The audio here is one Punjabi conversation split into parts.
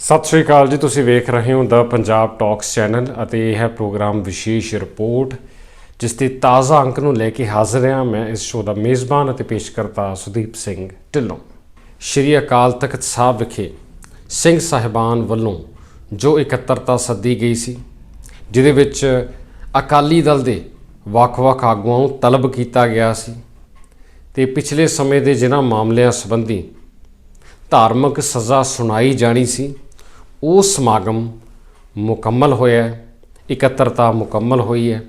ਸਤਿ ਸ਼੍ਰੀ ਅਕਾਲ ਜੀ, ਤੁਸੀਂ ਵੇਖ ਰਹੇ ਹੋ ਦਾ ਪੰਜਾਬ ਟਾਕਸ ਚੈਨਲ ਅਤੇ ਇਹ ਹੈ ਪ੍ਰੋਗਰਾਮ ਵਿਸ਼ੇਸ਼ ਰਿਪੋਰਟ, ਜਿਸ ਦੇ ਤਾਜ਼ਾ ਅੰਕ ਨੂੰ ਲੈ ਕੇ ਹਾਜ਼ਰ ਹਾਂ ਮੈਂ ਇਸ ਸ਼ੋਅ ਦਾ ਮੇਜ਼ਬਾਨ ਅਤੇ ਪੇਸ਼ਕਰਤਾ ਸੁਦੀਪ ਸਿੰਘ ਢਿੱਲੋਂ। ਸ਼੍ਰੀ ਅਕਾਲ ਤਖਤ ਸਾਹਿਬ ਵਿਖੇ ਸਿੰਘ ਸਾਹਿਬਾਨ ਵੱਲੋਂ ਜੋ ਇਕੱਤਰਤਾ ਸੱਦੀ ਗਈ ਸੀ, ਜਿਹਦੇ ਵਿੱਚ ਅਕਾਲੀ ਦਲ ਦੇ ਵੱਖ-ਵੱਖ ਆਗੂਆਂ ਨੂੰ ਤਲਬ ਕੀਤਾ ਗਿਆ ਸੀ ਤੇ ਪਿਛਲੇ ਸਮੇਂ ਦੇ ਜਿਨ੍ਹਾਂ ਮਾਮਲਿਆਂ ਸੰਬੰਧੀ ਧਾਰਮਿਕ ਸਜ਼ਾ ਸੁਣਾਈ ਜਾਣੀ ਸੀ ਉਹ ਸਮਾਗਮ ਮੁਕੰਮਲ ਹੋਇਆ ਹੈ, ਇਕੱਤਰਤਾ ਮੁਕੰਮਲ ਹੋਈ ਹੈ।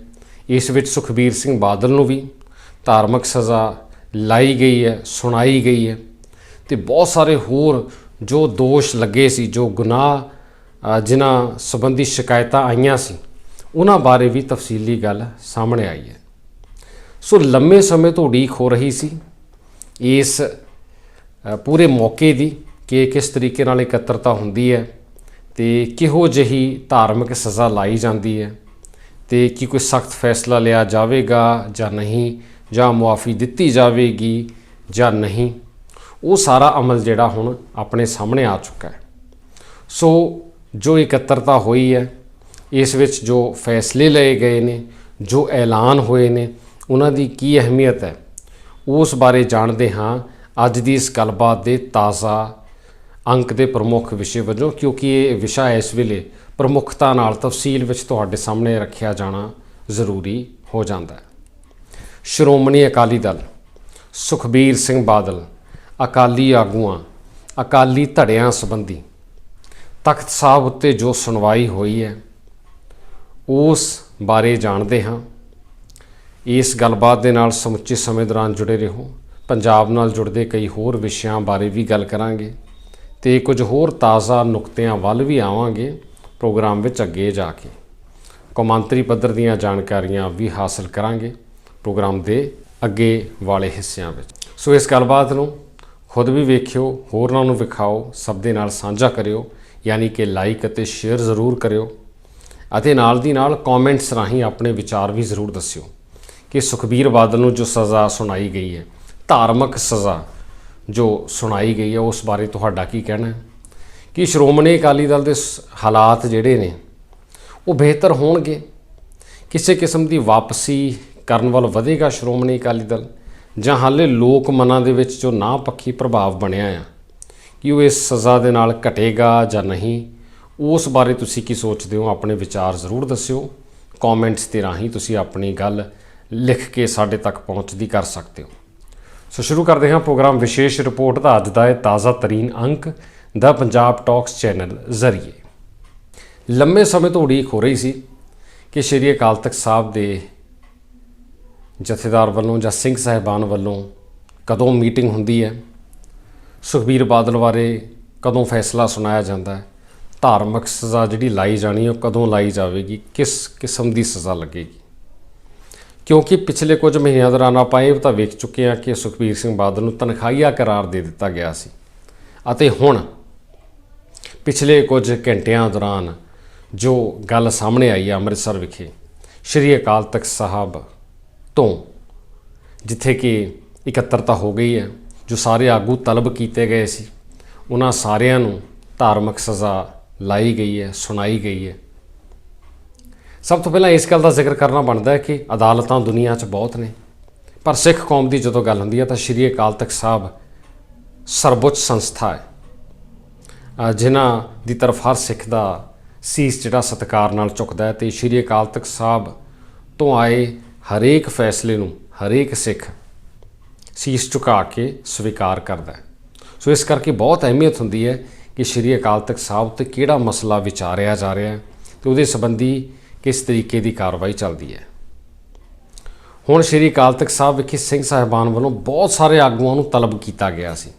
ਇਸ ਵਿੱਚ ਸੁਖਬੀਰ ਸਿੰਘ ਬਾਦਲ ਨੂੰ ਵੀ ਧਾਰਮਿਕ ਸਜ਼ਾ ਲਾਈ ਗਈ ਹੈ, ਸੁਣਾਈ ਗਈ ਹੈ ਤੇ ਬਹੁਤ ਸਾਰੇ ਹੋਰ ਜੋ ਦੋਸ਼ ਲੱਗੇ ਸੀ, ਜੋ ਗੁਨਾਹ ਜਿਨ੍ਹਾਂ ਸੰਬੰਧੀ ਸ਼ਿਕਾਇਤਾਂ ਆਈਆਂ ਸੀ, ਉਹਨਾਂ ਬਾਰੇ ਵੀ ਤਫਸੀਲੀ ਗੱਲ ਸਾਹਮਣੇ ਆਈ ਹੈ। ਸੋ ਲੰਮੇ ਸਮੇਂ ਤੋਂ ਉਡੀਕ ਹੋ ਰਹੀ ਸੀ ਇਸ ਪੂਰੇ ਮੌਕੇ ਦੀ ਕਿ ਕਿਸ ਤਰੀਕੇ ਨਾਲ ਇਕੱਤਰਤਾ ਹੁੰਦੀ ਹੈ। ਤੇ ਕਿਹੋ ਜਿਹੀ ਧਾਰਮਿਕ ਸਜ਼ਾ ਲਾਈ ਜਾਂਦੀ ਹੈ ਤੇ ਕੀ ਕੋਈ ਸਖਤ ਫੈਸਲਾ ਲਿਆ ਜਾਵੇਗਾ ਜਾਂ ਨਹੀਂ, ਜਾਂ ਮੁਆਫੀ ਦਿੱਤੀ ਜਾਵੇਗੀ ਜਾਂ ਨਹੀਂ, ਉਹ ਸਾਰਾ ਅਮਲ ਜਿਹੜਾ ਹੁਣ ਆਪਣੇ ਸਾਹਮਣੇ ਆ ਚੁੱਕਾ ਹੈ। ਸੋ ਜੋ ਇਕੱਤਰਤਾ ਹੋਈ ਹੈ, ਇਸ ਵਿੱਚ ਜੋ ਫੈਸਲੇ ਲਏ ਗਏ ਨੇ, ਜੋ ਐਲਾਨ ਹੋਏ ਨੇ, ਉਹਨਾਂ ਦੀ ਕੀ ਅਹਿਮੀਅਤ ਹੈ, ਉਸ ਬਾਰੇ ਜਾਣਦੇ ਹਾਂ ਅੱਜ ਦੀ ਇਸ ਗੱਲਬਾਤ ਦੇ ਤਾਜ਼ਾ ਅੰਕ ਦੇ ਪ੍ਰਮੁੱਖ ਵਿਸ਼ੇ ਵਜੋਂ, ਕਿਉਂਕਿ ਇਹ ਵਿਸ਼ਾ ਇਸ ਵੇਲੇ ਪ੍ਰਮੁੱਖਤਾ ਨਾਲ ਤਫਸੀਲ ਵਿੱਚ ਤੁਹਾਡੇ ਸਾਹਮਣੇ ਰੱਖਿਆ ਜਾਣਾ ਜ਼ਰੂਰੀ ਹੋ ਜਾਂਦਾ ਹੈ। ਸ਼੍ਰੋਮਣੀ ਅਕਾਲੀ ਦਲ, ਸੁਖਬੀਰ ਸਿੰਘ ਬਾਦਲ, ਅਕਾਲੀ ਆਗੂਆਂ, ਅਕਾਲੀ ਧੜਿਆਂ ਸੰਬੰਧੀ ਤਖਤ ਸਾਹਿਬ ਉੱਤੇ ਜੋ ਸੁਣਵਾਈ ਹੋਈ ਹੈ, ਉਸ ਬਾਰੇ ਜਾਣਦੇ ਹਾਂ। ਇਸ ਗੱਲਬਾਤ ਦੇ ਨਾਲ ਸਮੁੱਚੇ ਸਮੇਂ ਦੌਰਾਨ ਜੁੜੇ ਰਹੋ। ਪੰਜਾਬ ਨਾਲ ਜੁੜਦੇ ਕਈ ਹੋਰ ਵਿਸ਼ਿਆਂ ਬਾਰੇ ਵੀ ਗੱਲ ਕਰਾਂਗੇ। ਤੇ ਕੁਝ ਹੋਰ ਤਾਜ਼ਾ ਨੁਕਤਿਆਂ ਵੱਲ ਵੀ ਆਵਾਂਗੇ ਪ੍ਰੋਗਰਾਮ ਵਿੱਚ ਅੱਗੇ ਜਾ ਕੇ। ਕੌਮਾਂਤਰੀ ਪੱਧਰ ਦੀਆਂ ਜਾਣਕਾਰੀਆਂ ਵੀ ਹਾਸਲ ਕਰਾਂਗੇ ਪ੍ਰੋਗਰਾਮ ਦੇ ਅੱਗੇ ਵਾਲੇ ਹਿੱਸਿਆਂ ਵਿੱਚ। ਸੋ ਇਸ ਗੱਲਬਾਤ ਨੂੰ ਖੁਦ ਵੀ ਵੇਖਿਓ, ਹੋਰਨਾਂ ਨੂੰ ਵਿਖਾਓ, ਸਭ ਦੇ ਨਾਲ ਸਾਂਝਾ ਕਰਿਓ, ਯਾਨੀ ਕਿ ਲਾਈਕ ਅਤੇ ਸ਼ੇਅਰ ਜ਼ਰੂਰ ਕਰਿਓ ਅਤੇ ਨਾਲ ਦੀ ਨਾਲ ਕਮੈਂਟਸ ਰਾਹੀਂ ਆਪਣੇ ਵਿਚਾਰ ਵੀ ਜ਼ਰੂਰ ਦੱਸਿਓ ਕਿ ਸੁਖਬੀਰ ਬਾਦਲ ਨੂੰ ਜੋ ਸਜ਼ਾ ਸੁਣਾਈ ਗਈ ਹੈ, ਧਾਰਮਿਕ ਸਜ਼ਾ ਜੋ ਸੁਣਾਈ ਗਈ ਹੈ, ਉਸ ਬਾਰੇ ਤੁਹਾਡਾ ਕੀ ਕਹਿਣਾ ਹੈ? ਕਿ ਸ਼੍ਰੋਮਣੀ ਅਕਾਲੀ ਦਲ ਦੇ ਸ- ਹਾਲਾਤ ਜਿਹੜੇ ਨੇ, ਉਹ ਬਿਹਤਰ ਹੋਣਗੇ? ਕਿਸੇ ਕਿਸਮ ਦੀ ਵਾਪਸੀ ਕਰਨ ਵੱਲ ਵਧੇਗਾ ਸ਼੍ਰੋਮਣੀ ਅਕਾਲੀ ਦਲ? ਜਾਂ ਹਾਲੇ ਲੋਕ ਮਨਾਂ ਦੇ ਵਿੱਚ ਜੋ ਨਾ ਪੱਖੀ ਪ੍ਰਭਾਵ ਬਣਿਆ ਆ, ਕਿ ਉਹ ਇਸ ਸਜ਼ਾ ਦੇ ਨਾਲ ਘਟੇਗਾ ਜਾਂ ਨਹੀਂ? ਉਸ ਬਾਰੇ ਤੁਸੀਂ ਕੀ ਸੋਚਦੇ ਹੋ? ਆਪਣੇ ਵਿਚਾਰ ਜ਼ਰੂਰ ਦੱਸਿਓ। ਕਮੈਂਟਸ ਦੇ ਰਾਹੀਂ ਤੁਸੀਂ ਆਪਣੀ ਗੱਲ ਲਿਖ ਕੇ ਸਾਡੇ ਤੱਕ ਪਹੁੰਚਦੀ ਕਰ ਸਕਦੇ ਹੋ। ਸੋ ਸ਼ੁਰੂ ਕਰਦੇ ਹਾਂ ਪ੍ਰੋਗਰਾਮ ਵਿਸ਼ੇਸ਼ ਰਿਪੋਰਟ ਦਾ। ਅੱਜ ਦਾ ਇਹ ਤਾਜ਼ਾ ਤਰੀਨ ਅੰਕ ਦਾ ਪੰਜਾਬ ਟਾਕਸ ਚੈਨਲ ਜ਼ਰੀਏ। ਲੰਮੇ ਸਮੇਂ ਤੋਂ ਉਡੀਕ ਹੋ ਰਹੀ ਸੀ ਕਿ ਸ਼੍ਰੀ ਅਕਾਲ ਤਖਤ ਸਾਹਿਬ ਦੇ ਜਥੇਦਾਰ ਵੱਲੋਂ ਜਾਂ ਸਿੰਘ ਸਾਹਿਬਾਨ ਵੱਲੋਂ ਕਦੋਂ ਮੀਟਿੰਗ ਹੁੰਦੀ ਹੈ, ਸੁਖਬੀਰ ਬਾਦਲ ਬਾਰੇ ਕਦੋਂ ਫੈਸਲਾ ਸੁਣਾਇਆ ਜਾਂਦਾ ਹੈ, ਧਾਰਮਿਕ ਸਜ਼ਾ ਜਿਹੜੀ ਲਾਈ ਜਾਣੀ ਉਹ ਕਦੋਂ ਲਾਈ ਜਾਵੇਗੀ, ਕਿਸ ਕਿਸਮ ਦੀ ਸਜ਼ਾ ਲੱਗੇਗੀ? ਕਿਉਂਕਿ ਪਿਛਲੇ ਕੁਝ ਮਹੀਨਿਆਂ ਦੌਰਾਨ ਆਪਾਂ ਇਹ ਤਾਂ ਵੇਖ ਚੁੱਕੇ ਹਾਂ ਕਿ ਸੁਖਬੀਰ ਸਿੰਘ ਬਾਦਲ ਨੂੰ ਤਨਖਾਹੀਆ ਕਰਾਰ ਦੇ ਦਿੱਤਾ ਗਿਆ ਸੀ। ਅਤੇ ਹੁਣ ਪਿਛਲੇ ਕੁਝ ਘੰਟਿਆਂ ਦੌਰਾਨ ਜੋ ਗੱਲ ਸਾਹਮਣੇ ਆਈ ਹੈ ਅੰਮ੍ਰਿਤਸਰ ਵਿਖੇ, ਸ਼੍ਰੀ ਅਕਾਲ ਤਖਤ ਸਾਹਿਬ ਤੋਂ, ਜਿੱਥੇ ਕਿ ਇਕੱਤਰਤਾ ਹੋ ਗਈ ਹੈ, ਜੋ ਸਾਰੇ ਆਗੂ ਤਲਬ ਕੀਤੇ ਗਏ ਸੀ, ਉਹਨਾਂ ਸਾਰਿਆਂ ਨੂੰ ਧਾਰਮਿਕ ਸਜ਼ਾ ਲਾਈ ਗਈ ਹੈ, ਸੁਣਾਈ ਗਈ ਹੈ। ਸਭ ਤੋਂ ਪਹਿਲਾਂ ਇਸ ਗੱਲ ਦਾ ਜ਼ਿਕਰ ਕਰਨਾ ਬਣਦਾ ਹੈ ਕਿ ਅਦਾਲਤਾਂ ਦੁਨੀਆ 'ਚ ਬਹੁਤ ਨੇ। ਪਰ ਸਿੱਖ ਕੌਮ ਦੀ ਜਦੋਂ ਗੱਲ ਹੁੰਦੀ ਹੈ ਤਾਂ ਸ਼੍ਰੀ ਅਕਾਲ ਤਖਤ ਸਾਹਿਬ ਸਰਵਉੱਚ ਸੰਸਥਾ ਹੈ। ਜਿਨ੍ਹਾਂ ਦੀ ਤਰਫ ਹਰ ਸਿੱਖ ਦਾ ਸੀਸ ਜਿਹੜਾ ਸਤਿਕਾਰ ਨਾਲ ਝੁਕਦਾ ਹੈ ਤੇ ਸ਼੍ਰੀ ਅਕਾਲ ਤਖਤ ਸਾਹਿਬ ਤੋਂ ਆਏ ਹਰੇਕ ਫੈਸਲੇ ਨੂੰ ਹਰੇਕ ਸਿੱਖ ਸੀਸ ਝੁਕਾ ਕੇ ਸਵੀਕਾਰ ਕਰਦਾ ਹੈ। ਸੋ ਇਸ ਕਰਕੇ ਬਹੁਤ ਅਹਿਮੀਅਤ ਹੁੰਦੀ ਹੈ ਕਿ ਸ਼੍ਰੀ ਅਕਾਲ ਤਖਤ ਸਾਹਿਬ ਤੇ ਕਿਹੜਾ ਮਸਲਾ ਵਿਚਾਰਿਆ ਜਾ ਰਿਹਾ ਹੈ ਤੇ ਉਹਦੇ ਸੰਬੰਧੀ ਕਿਸ ਤਰੀਕੇ ਦੀ ਕਾਰਵਾਈ ਚੱਲਦੀ ਹੈ? ਹੁਣ ਸ਼੍ਰੀ ਅਕਾਲ ਤਖਤ ਸਾਹਿਬ ਵਿਖੇ ਸਿੰਘ ਸਾਹਿਬਾਨ ਵੱਲੋਂ ਬਹੁਤ ਸਾਰੇ ਆਗੂਆਂ ਨੂੰ ਤਲਬ ਕੀਤਾ ਗਿਆ ਸੀ।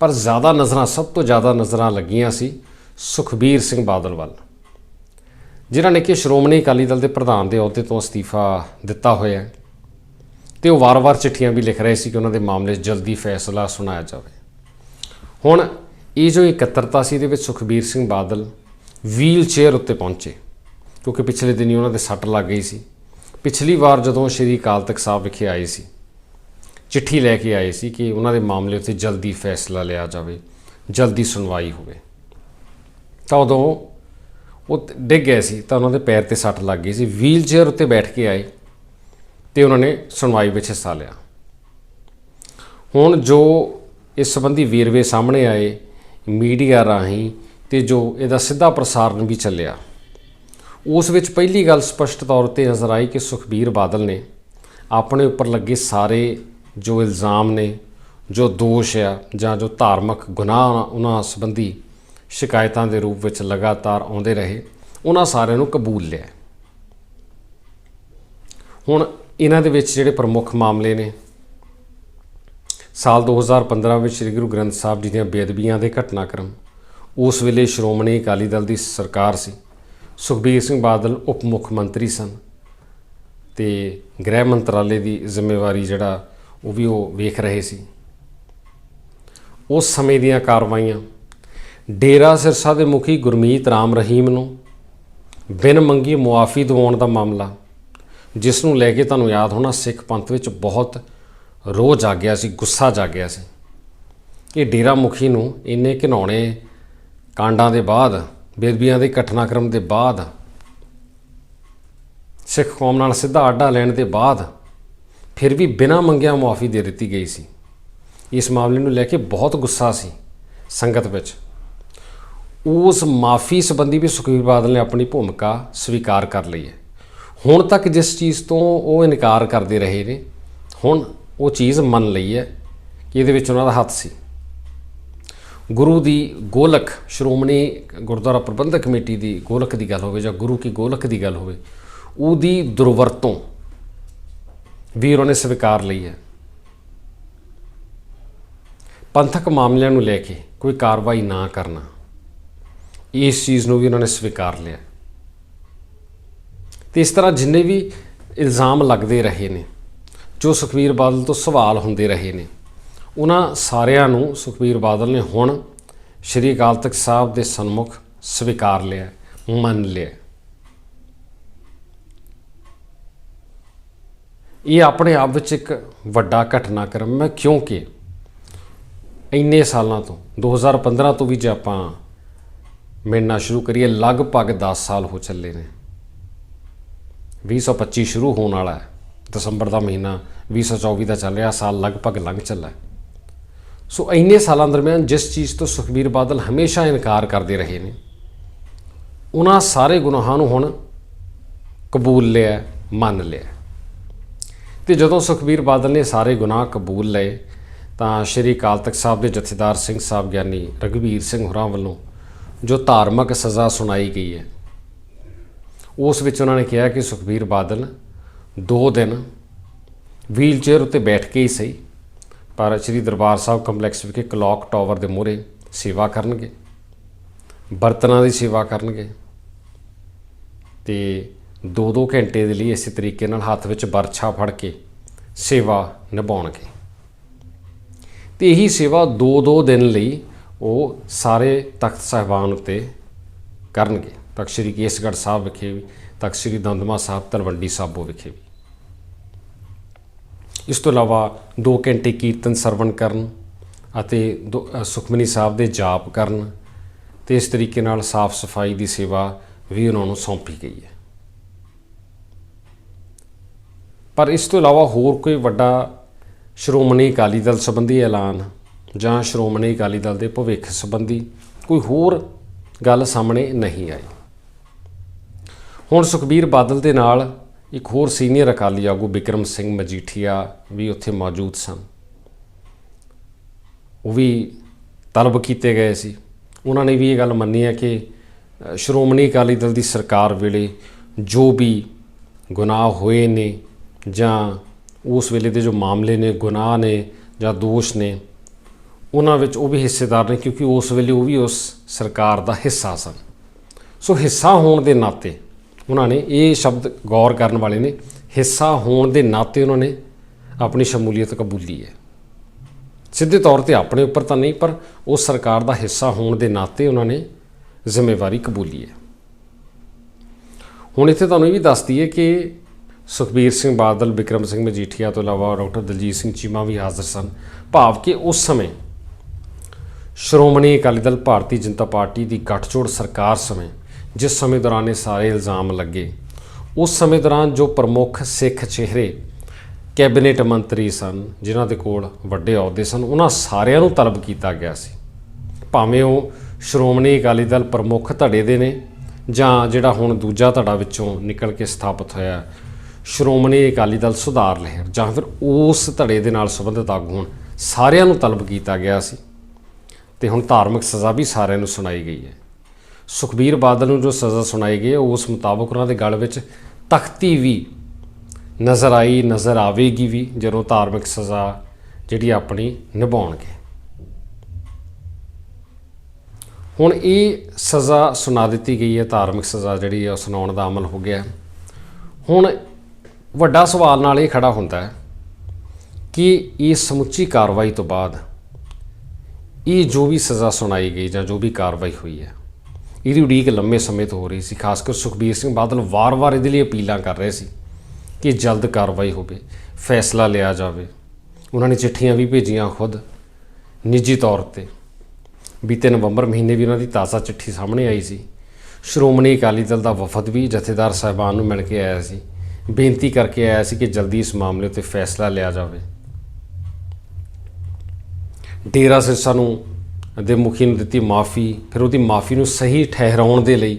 ਪਰ ਜ਼ਿਆਦਾ ਨਜ਼ਰਾਂ, ਸਭ ਤੋਂ ਜ਼ਿਆਦਾ ਨਜ਼ਰਾਂ ਲੱਗੀਆਂ ਸੀ ਸੁਖਬੀਰ ਸਿੰਘ ਬਾਦਲ ਵੱਲ, ਜਿਨ੍ਹਾਂ ਨੇ ਕਿ ਸ਼੍ਰੋਮਣੀ ਅਕਾਲੀ ਦਲ ਦੇ ਪ੍ਰਧਾਨ ਦੇ ਅਹੁਦੇ ਤੋਂ ਅਸਤੀਫਾ ਦਿੱਤਾ ਹੋਇਆ ਹੈ ਤੇ ਉਹ ਵਾਰ-ਵਾਰ ਚਿੱਠੀਆਂ ਵੀ ਲਿਖ ਰਹੇ ਸੀ ਕਿ ਉਹਨਾਂ ਦੇ ਮਾਮਲੇ 'ਚ ਜਲਦੀ ਫੈਸਲਾ ਸੁਣਾਇਆ ਜਾਵੇ। ਹੁਣ ਇਹ ਜੋ ਇਕੱਤਰਤਾ ਸੀ, ਇਹਦੇ ਵਿੱਚ ਸੁਖਬੀਰ ਸਿੰਘ ਬਾਦਲ ਵੀਲ ਚੇਅਰ ਉੱਤੇ ਪਹੁੰਚੇ। ਕਿਉਂਕਿ ਪਿਛਲੇ ਦਿਨੀ ਉਹਨਾਂ ਦੇ ਸੱਟ ਲੱਗ ਗਈ ਸੀ। ਪਿਛਲੀ ਵਾਰ ਜਦੋਂ ਸ਼੍ਰੀ ਅਕਾਲ ਤਖਤ ਸਾਹਿਬ ਵਿਖੇ ਆਏ ਸੀ, ਚਿੱਠੀ ਲੈ ਕੇ ਆਏ ਸੀ ਕਿ ਉਹਨਾਂ ਦੇ ਮਾਮਲੇ ਉੱਤੇ ਜਲਦੀ ਫੈਸਲਾ ਲਿਆ ਜਾਵੇ, ਜਲਦੀ ਸੁਣਵਾਈ ਹੋਵੇ। ਤਾਂ ਉਦੋਂ ਉਹ ਡਿੱਗ ਗਏ ਸੀ, ਤਾਂ ਉਹਨਾਂ ਦੇ ਪੈਰ ਤੇ ਸੱਟ ਲੱਗ ਗਈ ਸੀ, ਵੀਲ ਚੇਅਰ ਉੱਤੇ ਬੈਠ ਕੇ ਆਏ ਤੇ ਉਹਨਾਂ ਨੇ ਸੁਣਵਾਈ ਵਿੱਚ ਹਿੱਸਾ ਲਿਆ। ਹੁਣ ਜੋ ਇਸ ਸੰਬੰਧੀ ਵੇਰਵੇ ਸਾਹਮਣੇ ਆਏ, ਮੀਡੀਆ ਰਾਹੀਂ ਤੇ ਜੋ ਇਹਦਾ ਸਿੱਧਾ ਪ੍ਰਸਾਰਣ ਵੀ ਚੱਲਿਆ ਉਸ ਵਿੱਚ ਪਹਿਲੀ ਗੱਲ ਸਪਸ਼ਟ ਤੌਰ ਤੇ ਨਜ਼ਰ ਆਈ ਕਿ ਸੁਖਬੀਰ ਬਾਦਲ ਨੇ ਆਪਣੇ ਉੱਪਰ ਲੱਗੇ ਸਾਰੇ ਜੋ ਇਲਜ਼ਾਮ ਨੇ, ਜੋ ਦੋਸ਼ ਆ ਜਾਂ ਜੋ ਧਾਰਮਿਕ ਗੁਨਾਹ ਉਹਨਾਂ ਸੰਬੰਧੀ ਸ਼ਿਕਾਇਤਾਂ ਦੇ ਰੂਪ ਵਿੱਚ ਲਗਾਤਾਰ ਆਉਂਦੇ ਰਹੇ, ਉਹਨਾਂ ਸਾਰਿਆਂ ਨੂੰ ਕਬੂਲ ਲਿਆ। ਹੁਣ ਇਹਨਾਂ ਦੇ ਵਿੱਚ ਜਿਹੜੇ ਪ੍ਰਮੁੱਖ ਮਾਮਲੇ ਨੇ, ਸਾਲ 2015 ਵਿੱਚ ਸ੍ਰੀ ਗੁਰੂ ਗ੍ਰੰਥ ਸਾਹਿਬ ਜੀ ਦੀਆਂ ਬੇਅਦਬੀਆਂ ਦੇ ਘਟਨਾਕ੍ਰਮ, ਉਸ ਵੇਲੇ ਸ਼੍ਰੋਮਣੀ ਅਕਾਲੀ ਦਲ ਦੀ ਸਰਕਾਰ ਸੀ। ਸੁਖਬੀਰ ਸਿੰਘ ਬਾਦਲ ਉਪ ਮੁੱਖ ਮੰਤਰੀ ਸਨ ਤੇ ਗ੍ਰਹਿ ਮੰਤਰਾਲੇ ਦੀ ਜ਼ਿੰਮੇਵਾਰੀ ਜਿਹੜਾ ਉਹ ਵੀ ਉਹ ਵੇਖ ਰਹੇ ਸੀ। ਉਸ ਸਮੇਂ ਦੀਆਂ ਕਾਰਵਾਈਆਂ, ਡੇਰਾ ਸਿਰਸਾ ਦੇ ਮੁਖੀ ਗੁਰਮੀਤ ਰਾਮ ਰਹੀਮ ਨੂੰ ਬਿਨ ਮੰਗੀ ਮੁਆਫੀ ਦਿਵਾਉਣ ਦਾ ਮਾਮਲਾ, ਜਿਸ ਨੂੰ ਲੈ ਕੇ ਤੁਹਾਨੂੰ ਯਾਦ ਹੋਣਾ ਸਿੱਖ ਪੰਥ ਵਿੱਚ ਬਹੁਤ ਰੋਹ ਜਾਗਿਆ ਸੀ, ਗੁੱਸਾ ਜਾਗਿਆ ਸੀ। ਕਿ ਡੇਰਾ ਮੁਖੀ ਨੂੰ ਇੰਨੇ ਘਿਨਾਉਣੇ ਕਾਂਡਾਂ ਦੇ ਬਾਅਦ ਬੇਦਬੀਆਂ ਦੇ ਘਟਨਾਕ੍ਰਮ ਦੇ ਬਾਅਦ, ਸਿੱਖ ਕੌਮ ਨਾਲ ਸਿੱਧਾ ਆਡਾ ਲੈਣ ਦੇ ਬਾਅਦ ਫਿਰ ਵੀ ਬਿਨਾਂ ਮੰਗਿਆ ਮੁਆਫੀ ਦੇ ਦਿੱਤੀ ਗਈ ਸੀ। ਇਸ ਮਾਮਲੇ ਨੂੰ ਲੈ ਕੇ ਬਹੁਤ ਗੁੱਸਾ ਸੀ ਸੰਗਤ ਵਿੱਚ। ਉਸ ਮਾਫੀ ਸੰਬੰਧੀ ਵੀ ਸੁਖਬੀਰ ਬਾਦਲ ਨੇ ਆਪਣੀ ਭੂਮਿਕਾ ਸਵੀਕਾਰ ਕਰ ਲਈ ਹੈ। ਹੁਣ ਤੱਕ ਜਿਸ ਚੀਜ਼ ਤੋਂ ਉਹ ਇਨਕਾਰ ਕਰਦੇ ਰਹੇ ਨੇ, ਹੁਣ ਉਹ ਚੀਜ਼ ਮੰਨ ਲਈ ਹੈ ਕਿ ਇਹਦੇ ਵਿੱਚ ਉਹਨਾਂ ਦਾ ਹੱਥ ਸੀ। ਗੁਰੂ ਦੀ ਗੋਲਕ ਸ਼੍ਰੋਮਣੀ ਗੁਰਦੁਆਰਾ ਪ੍ਰਬੰਧਕ ਕਮੇਟੀ ਦੀ ਗੋਲਕ ਦੀ ਗੱਲ ਹੋਵੇ ਜਾਂ ਗੁਰੂ ਕੀ ਗੋਲਕ ਦੀ ਗੱਲ ਹੋਵੇ, ਉਹਦੀ ਦੁਰਵਰਤੋਂ ਵੀ ਉਹਨਾਂ ਨੇ ਸਵੀਕਾਰ ਲਈ ਹੈ। ਪੰਥਕ ਮਾਮਲਿਆਂ ਨੂੰ ਲੈ ਕੇ ਕੋਈ ਕਾਰਵਾਈ ਨਾ ਕਰਨਾ, ਇਸ ਚੀਜ਼ ਨੂੰ ਵੀ ਉਹਨਾਂ ਨੇ ਸਵੀਕਾਰ ਲਿਆ। ਤੇ ਇਸ ਤਰ੍ਹਾਂ ਜਿੰਨੇ ਵੀ ਇਲਜ਼ਾਮ ਲੱਗਦੇ ਰਹੇ ਨੇ, ਜੋ ਸੁਖਵੀਰ ਬਾਦਲ ਤੋਂ ਸਵਾਲ ਹੁੰਦੇ ਰਹੇ ਨੇ ਉਹਨਾਂ ਸਾਰਿਆਂ ਨੂੰ ਸੁਖਬੀਰ ਬਾਦਲ ਨੇ ਹੁਣ ਸ਼੍ਰੀ ਅਕਾਲ ਤਖਤ ਸਾਹਿਬ ਦੇ ਸਨਮੁਖ ਸਵੀਕਾਰ ਲਿਆ, ਮੰਨ ਲਿਆ। ਇਹ ਆਪਣੇ ਆਪ ਵਿੱਚ ਇੱਕ ਵੱਡਾ ਘਟਨਾਕ੍ਰਮ ਹੈ ਕਿਉਂਕਿ ਇੰਨੇ ਸਾਲਾਂ ਤੋਂ 2015 ਤੋਂ ਵੀ ਜੇ ਆਪਾਂ ਮਿਲਣਾ ਸ਼ੁਰੂ ਕਰੀਏ, ਲਗਭਗ 10 ਸਾਲ ਹੋ ਚੱਲੇ ਨੇ। 2025 ਸ਼ੁਰੂ ਹੋਣ ਵਾਲਾ ਹੈ, ਦਸੰਬਰ ਦਾ ਮਹੀਨਾ 2024 ਦਾ ਚੱਲ ਰਿਹਾ, ਸਾਲ ਲਗਭਗ ਲੰਘ ਚੱਲਾ ਹੈ। ਸੋ ਇੰਨੇ ਸਾਲਾਂ ਦਰਮਿਆਨ ਜਿਸ ਚੀਜ਼ ਤੋਂ ਸੁਖਬੀਰ ਬਾਦਲ ਹਮੇਸ਼ਾ ਇਨਕਾਰ ਕਰਦੇ ਰਹੇ ਨੇ, ਉਹਨਾਂ ਸਾਰੇ ਗੁਨਾਹਾਂ ਨੂੰ ਹੁਣ ਕਬੂਲ ਲਿਆ, ਮੰਨ ਲਿਆ। ਤੇ ਜਦੋਂ ਸੁਖਬੀਰ ਬਾਦਲ ਨੇ ਸਾਰੇ ਗੁਨਾਹ ਕਬੂਲ ਲਏ, ਤਾਂ ਸ਼੍ਰੀ ਅਕਾਲ ਤਖਤ ਸਾਹਿਬ ਦੇ ਜਥੇਦਾਰ ਸਿੰਘ ਸਾਹਿਬ ਗਿਆਨੀ ਰਗਵੀਰ ਸਿੰਘ ਹੋਰਾਂ ਵੱਲੋਂ ਜੋ ਧਾਰਮਿਕ ਸਜ਼ਾ ਸੁਣਾਈ ਗਈ ਹੈ, ਉਸ ਵਿੱਚ ਉਹਨਾਂ ਨੇ ਕਿਹਾ ਕਿ ਸੁਖਬੀਰ ਬਾਦਲ 2 ਦਿਨ ਵੀਲਚੇਅਰ ਉੱਤੇ ਬੈਠ ਕੇ ਹੀ ਸਹੀ। ਪਰ ਸ੍ਰੀ ਦਰਬਾਰ ਸਾਹਿਬ ਕੰਪਲੈਕਸ ਵਿਖੇ ਕਲੌਕ ਟਾਵਰ ਦੇ ਮੂਹਰੇ ਸੇਵਾ ਕਰਨਗੇ, ਬਰਤਨਾਂ ਦੀ ਸੇਵਾ ਕਰਨਗੇ ਤੇ 2-2 ਘੰਟੇ ਦੇ ਲਈ ਇਸੇ ਤਰੀਕੇ ਨਾਲ ਹੱਥ ਵਿੱਚ ਬਰਛਾ ਫੜ ਕੇ ਸੇਵਾ ਨਿਭਾਉਣਗੇ। ਤੇ ਇਹੀ ਸੇਵਾ 2-2 ਦਿਨ ਲਈ ਉਹ ਸਾਰੇ ਤਖਤ ਸਾਹਿਬਾਨ ਉੱਤੇ ਕਰਨਗੇ। ਤਖਤ ਸ੍ਰੀ ਕੇਸਗੜ੍ਹ ਸਾਹਿਬ ਵਿਖੇ ਵੀ, ਤਖਤ ਸ੍ਰੀ ਦੰਦਮਾ ਸਾਹਿਬ ਤਲਵੰਡੀ ਸਾਬੋ ਵਿਖੇ ਵੀ। ਇਸ ਤੋਂ ਇਲਾਵਾ 2 ਘੰਟੇ ਕੀਰਤਨ ਸਰਵਣ ਕਰਨ ਅਤੇ ਦੋ- ਸੁਖਮਨੀ ਸਾਹਿਬ ਦੇ ਜਾਪ ਕਰਨ ਤੇ ਇਸ ਤਰੀਕੇ ਨਾਲ ਸਾਫ਼ ਸਫ਼ਾਈ ਦੀ ਸੇਵਾ ਵੀ ਉਹਨਾਂ ਨੂੰ ਸੌਂਪੀ ਗਈ ਹੈ। ਪਰ ਇਸ ਤੋਂ ਇਲਾਵਾ ਹੋਰ ਕੋਈ ਵੱਡਾ ਸ਼੍ਰੋਮਣੀ ਅਕਾਲੀ ਦਲ ਸੰਬੰਧੀ ਐਲਾਨ ਜਾਂ ਸ਼੍ਰੋਮਣੀ ਅਕਾਲੀ ਦਲ ਦੇ ਭਵਿੱਖ ਸੰਬੰਧੀ ਕੋਈ ਹੋਰ ਗੱਲ ਸਾਹਮਣੇ ਨਹੀਂ ਆਈ। ਹੁਣ ਸੁਖਬੀਰ ਬਾਦਲ ਦੇ ਨਾਲ ਇੱਕ ਹੋਰ ਸੀਨੀਅਰ ਅਕਾਲੀ ਆਗੂ ਬਿਕਰਮ ਸਿੰਘ ਮਜੀਠੀਆ ਵੀ ਉੱਥੇ ਮੌਜੂਦ ਸਨ। ਉਹ ਵੀ ਤਲਬ ਕੀਤੇ ਗਏ ਸੀ। ਉਹਨਾਂ ਨੇ ਵੀ ਇਹ ਗੱਲ ਮੰਨੀ ਹੈ ਕਿ ਸ਼੍ਰੋਮਣੀ ਅਕਾਲੀ ਦਲ ਦੀ ਸਰਕਾਰ ਵੇਲੇ ਜੋ ਵੀ ਗੁਨਾਹ ਹੋਏ ਨੇ ਜਾਂ ਉਸ ਵੇਲੇ ਦੇ ਜੋ ਮਾਮਲੇ ਨੇ, ਗੁਨਾਹ ਨੇ ਜਾਂ ਦੋਸ਼ ਨੇ, ਉਹਨਾਂ ਵਿੱਚ ਉਹ ਵੀ ਹਿੱਸੇਦਾਰ ਨੇ ਕਿਉਂਕਿ ਉਸ ਵੇਲੇ ਉਹ ਵੀ ਉਸ ਸਰਕਾਰ ਦਾ ਹਿੱਸਾ ਸਨ। ਸੋ ਹਿੱਸਾ ਹੋਣ ਦੇ ਨਾਤੇ ਉਹਨਾਂ ਨੇ ਇਹ ਸ਼ਬਦ ਗੌਰ ਕਰਨ ਵਾਲੇ ਨੇ, ਹਿੱਸਾ ਹੋਣ ਦੇ ਨਾਤੇ ਉਹਨਾਂ ਨੇ ਆਪਣੀ ਸ਼ਮੂਲੀਅਤ ਕਬੂਲੀ ਹੈ। ਸਿੱਧੇ ਤੌਰ ਤੇ ਆਪਣੇ ਉੱਪਰ ਤਾਂ ਨਹੀਂ, ਪਰ ਉਸ ਸਰਕਾਰ ਦਾ ਹਿੱਸਾ ਹੋਣ ਦੇ ਨਾਤੇ ਉਹਨਾਂ ਨੇ ਜ਼ਿੰਮੇਵਾਰੀ ਕਬੂਲੀ ਹੈ। ਹੁਣ ਇੱਥੇ ਤੁਹਾਨੂੰ ਇਹ ਵੀ ਦੱਸਦੀ ਹੈ ਕਿ ਸੁਖਬੀਰ ਸਿੰਘ ਬਾਦਲ ਵਿਕਰਮ ਸਿੰਘ ਮਜੀਠੀਆ ਤੋਂ ਇਲਾਵਾ ਡਾਕਟਰ ਦਲਜੀਤ ਸਿੰਘ ਚੀਮਾ ਵੀ ਹਾਜ਼ਰ ਸਨ। ਭਾਵ ਕਿ ਉਸ ਸਮੇਂ ਸ਼੍ਰੋਮਣੀ ਅਕਾਲੀ ਦਲ ਭਾਰਤੀ ਜਨਤਾ ਪਾਰਟੀ ਦੀ ਗੱਠਜੋੜ ਸਰਕਾਰ ਸਮੇਂ ਜਿਸ ਸਮੇਂ ਦੌਰਾਨ ਇਹ ਸਾਰੇ ਇਲਜ਼ਾਮ ਲੱਗੇ, ਉਸ ਸਮੇਂ ਦੌਰਾਨ ਜੋ ਪ੍ਰਮੁੱਖ ਸਿੱਖ ਚਿਹਰੇ ਕੈਬਨਿਟ ਮੰਤਰੀ ਸਨ, ਜਿਨ੍ਹਾਂ ਦੇ ਕੋਲ ਵੱਡੇ ਅਹੁਦੇ ਸਨ, ਉਹਨਾਂ ਸਾਰਿਆਂ ਨੂੰ ਤਲਬ ਕੀਤਾ ਗਿਆ ਸੀ। ਭਾਵੇਂ ਉਹ ਸ਼੍ਰੋਮਣੀ ਅਕਾਲੀ ਦਲ ਪ੍ਰਮੁੱਖ ਧੜੇ ਦੇ ਨੇ, ਜਾਂ ਜਿਹੜਾ ਹੁਣ ਦੂਜਾ ਧੜਾ ਵਿੱਚੋਂ ਨਿਕਲ ਕੇ ਸਥਾਪਿਤ ਹੋਇਆ, ਸ਼੍ਰੋਮਣੀ ਅਕਾਲੀ ਦਲ ਸੁਧਾਰ ਲਹਿਰ, ਜਾਂ ਫਿਰ ਉਸ ਧੜੇ ਦੇ ਨਾਲ ਸੰਬੰਧਿਤ ਆਗੂ ਹੋਣ ਸਾਰਿਆਂ ਨੂੰ ਤਲਬ ਕੀਤਾ ਗਿਆ ਸੀ। ਤੇ ਹੁਣ ਧਾਰਮਿਕ ਸਜ਼ਾ ਵੀ ਸਾਰਿਆਂ ਨੂੰ ਸੁਣਾਈ ਗਈ ਹੈ। ਸੁਖਬੀਰ ਬਾਦਲ ਨੂੰ ਜੋ ਸਜ਼ਾ ਸੁਣਾਈ ਗਈ ਹੈ, ਉਸ ਮੁਤਾਬਕ ਉਹਨਾਂ ਦੇ ਗਲ ਵਿੱਚ ਤਖਤੀ ਵੀ ਨਜ਼ਰ ਆਈ, ਨਜ਼ਰ ਆਵੇਗੀ ਵੀ, ਜਦੋਂ ਧਾਰਮਿਕ ਸਜ਼ਾ ਜਿਹੜੀ ਆਪਣੀ ਨਿਭਾਉਣਗੇ। ਹੁਣ ਇਹ ਸਜ਼ਾ ਸੁਣਾ ਦਿੱਤੀ ਗਈ ਹੈ, ਧਾਰਮਿਕ ਸਜ਼ਾ ਜਿਹੜੀ ਹੈ ਉਹ ਸੁਣਾਉਣ ਦਾ ਅਮਲ ਹੋ ਗਿਆ। ਹੁਣ ਵੱਡਾ ਸਵਾਲ ਨਾਲ ਇਹ ਖੜਾ ਹੁੰਦਾ ਹੈ ਕਿ ਇਹ ਸਮੁੱਚੀ ਕਾਰਵਾਈ ਤੋਂ ਬਾਅਦ ਇਹ ਜੋ ਵੀ ਸਜ਼ਾ ਸੁਣਾਈ ਗਈ ਜਾਂ ਜੋ ਵੀ ਕਾਰਵਾਈ ਹੋਈ ਹੈ ਇਹਦੀ ਉਡੀਕ ਲੰਮੇ ਸਮੇਂ ਤੋਂ ਹੋ ਰਹੀ ਸੀ, ਖਾਸ ਕਰ ਸੁਖਬੀਰ ਸਿੰਘ ਬਾਦਲ ਵਾਰ-ਵਾਰ ਇਹਦੇ ਲਈ ਅਪੀਲਾਂ ਕਰ ਰਹੇ ਸੀ ਕਿ ਜਲਦ ਕਾਰਵਾਈ ਹੋਵੇ, ਫੈਸਲਾ ਲਿਆ ਜਾਵੇ। ਉਹਨਾਂ ਨੇ ਚਿੱਠੀਆਂ ਵੀ ਭੇਜੀਆਂ ਖੁਦ, ਨਿੱਜੀ ਤੌਰ ਤੇ। ਬੀਤੇ ਨਵੰਬਰ ਮਹੀਨੇ ਵੀ ਉਹਨਾਂ ਦੀ ਤਾਜ਼ਾ ਚਿੱਠੀ ਸਾਹਮਣੇ ਆਈ ਸੀ। ਸ਼੍ਰੋਮਣੀ ਅਕਾਲੀ ਦਲ ਦਾ ਵਫਦ ਵੀ ਜਥੇਦਾਰ ਸਾਹਿਬਾਨ ਨੂੰ ਮਿਲ ਕੇ ਆਇਆ ਸੀ। ਬੇਨਤੀ ਕਰਕੇ ਆਇਆ ਸੀ ਕਿ ਜਲਦੀ ਇਸ ਮਾਮਲੇ ਉੱਤੇ ਫੈਸਲਾ ਲਿਆ ਜਾਵੇ। ਡੇਰਾ ਸਿਰਸਾ ਨੂੰ ਦੇ ਮੁਖੀ ਨੂੰ ਦਿੱਤੀ ਮਾਫੀ, ਫਿਰ ਉਹਦੀ ਮਾਫੀ ਨੂੰ ਸਹੀ ਠਹਿਰਾਉਣ ਦੇ ਲਈ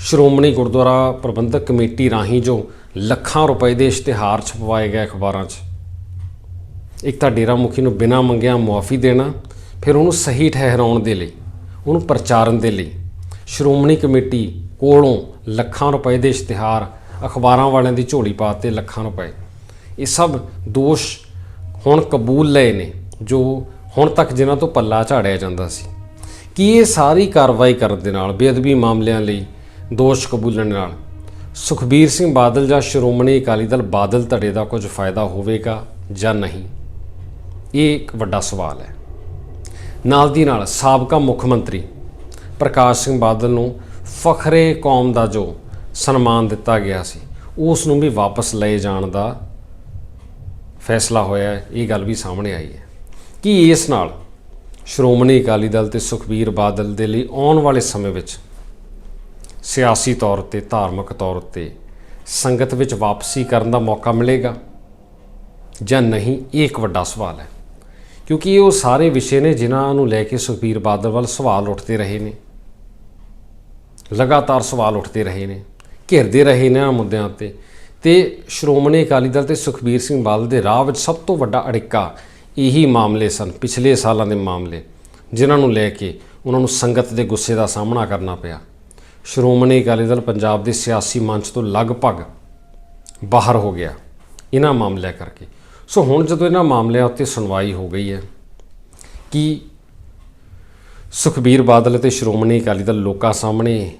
ਸ਼੍ਰੋਮਣੀ ਗੁਰਦੁਆਰਾ ਪ੍ਰਬੰਧਕ ਕਮੇਟੀ ਰਾਹੀਂ ਜੋ ਲੱਖਾਂ ਰੁਪਏ ਦੇ ਇਸ਼ਤਿਹਾਰ ਛਪਵਾਏ ਗਏ ਅਖਬਾਰਾਂ 'ਚ। ਇੱਕ ਤਾਂ ਡੇਰਾ ਮੁਖੀ ਨੂੰ ਬਿਨਾਂ ਮੰਗਿਆ ਮੁਆਫੀ ਦੇਣਾ, ਫਿਰ ਉਹਨੂੰ ਸਹੀ ਠਹਿਰਾਉਣ ਦੇ ਲਈ, ਉਹਨੂੰ ਪ੍ਰਚਾਰਨ ਦੇ ਲਈ ਸ਼੍ਰੋਮਣੀ ਕਮੇਟੀ ਕੋਲੋਂ ਲੱਖਾਂ ਰੁਪਏ ਦੇ ਇਸ਼ਤਿਹਾਰ ਅਖਬਾਰਾਂ ਵਾਲਿਆਂ ਦੀ ਝੋਲੀ ਪਾਤੇ ਲੱਖਾਂ ਰੁਪਏ। ਇਹ ਸਭ ਦੋਸ਼ ਹੁਣ ਕਬੂਲ ਲਏ ਨੇ, ਜੋ ਹੁਣ ਤੱਕ ਜਿਨ੍ਹਾਂ ਤੋਂ ਪੱਲਾ ਝਾੜਿਆ ਜਾਂਦਾ ਸੀ। ਕੀ ਇਹ ਸਾਰੀ ਕਾਰਵਾਈ ਕਰਨ ਦੇ ਨਾਲ, ਬੇਅਦਬੀ ਮਾਮਲਿਆਂ ਲਈ ਦੋਸ਼ ਕਬੂਲਣ ਨਾਲ ਸੁਖਬੀਰ ਸਿੰਘ ਬਾਦਲ ਜਾਂ ਸ਼੍ਰੋਮਣੀ ਅਕਾਲੀ ਦਲ ਬਾਦਲ ਧੜੇ ਦਾ ਕੁਝ ਫਾਇਦਾ ਹੋਵੇਗਾ ਜਾਂ ਨਹੀਂ? ਇਹ ਇੱਕ ਵੱਡਾ ਸਵਾਲ ਹੈ। ਨਾਲ ਦੀ ਨਾਲ ਸਾਬਕਾ ਮੁੱਖ ਮੰਤਰੀ ਪ੍ਰਕਾਸ਼ ਸਿੰਘ ਬਾਦਲ ਨੂੰ ਫਖਰੇ ਕੌਮ ਦਾ ਜੋ ਸਨਮਾਨ ਦਿੱਤਾ ਗਿਆ ਸੀ, ਉਸ ਨੂੰ ਵੀ ਵਾਪਸ ਲਏ ਜਾਣ ਦਾ ਫੈਸਲਾ ਹੋਇਆ, ਇਹ ਗੱਲ ਵੀ ਸਾਹਮਣੇ ਆਈ ਹੈ। ਕਿ ਇਸ ਨਾਲ? ਸ਼੍ਰੋਮਣੀ ਅਕਾਲੀ ਦਲ ਤੇ ਸੁਖਬੀਰ ਬਾਦਲ ਦੇ ਲਈ ਆਉਣ ਵਾਲੇ ਸਮੇਂ ਵਿੱਚ ਸਿਆਸੀ ਤੌਰ ਤੇ, ਧਾਰਮਿਕ ਤੌਰ ਤੇ ਸੰਗਤ ਵਿੱਚ ਵਾਪਸੀ ਕਰਨ ਦਾ ਮੌਕਾ ਮਿਲੇਗਾ ਜਾਂ ਨਹੀਂ, ਇਹ ਇੱਕ ਵੱਡਾ ਸਵਾਲ ਹੈ। ਕਿਉਂਕਿ ਇਹ ਉਹ ਸਾਰੇ ਵਿਸ਼ੇ ਨੇ ਜਿਨ੍ਹਾਂ ਨੂੰ ਲੈ ਕੇ ਸੁਖਬੀਰ ਬਾਦਲ ਵੱਲ ਸਵਾਲ ਉੱਠਦੇ ਰਹੇ ਨੇ। ਲਗਾਤਾਰ ਸਵਾਲ ਉੱਠਦੇ ਰਹੇ ਨੇ, ਘਿਰਦੇ ਰਹੇ ਨੇ ਆ ਮੁੱਦਿਆਂ ਤੇ। ਤੇ ਸ਼੍ਰੋਮਣੀ ਅਕਾਲੀ ਦਲ ਤੇ ਸੁਖਬੀਰ ਸਿੰਘ ਬਾਦਲ ਦੇ ਰਾਹ ਵਿੱਚ ਸਭ ਤੋਂ ਵੱਡਾ ਅੜਿੱਕਾ ਇਹੀ ਮਾਮਲੇ ਸਨ, ਪਿਛਲੇ ਸਾਲਾਂ ਦੇ ਮਾਮਲੇ, ਜਿਨ੍ਹਾਂ ਨੂੰ ਲੈ ਕੇ ਉਹਨਾਂ ਨੂੰ ਸੰਗਤ ਦੇ ਗੁੱਸੇ ਦਾ ਸਾਹਮਣਾ ਕਰਨਾ ਪਿਆ। ਸ਼੍ਰੋਮਣੀ ਅਕਾਲੀ ਦਲ ਪੰਜਾਬ ਦੇ ਸਿਆਸੀ ਮੰਚ ਤੋਂ ਲਗਭਗ ਬਾਹਰ ਹੋ ਗਿਆ। ਇਹਨਾਂ ਮਾਮਲਿਆਂ ਕਰਕੇ। ਸੋ ਹੁਣ ਜਦੋਂ ਇਹਨਾਂ ਮਾਮਲਿਆਂ ਉੱਤੇ ਸੁਣਵਾਈ ਹੋ ਗਈ ਹੈ, ਕਿ ਸੁਖਬੀਰ ਬਾਦਲ ਅਤੇ ਸ਼੍ਰੋਮਣੀ ਅਕਾਲੀ ਦਲ ਲੋਕਾਂ ਸਾਹਮਣੇ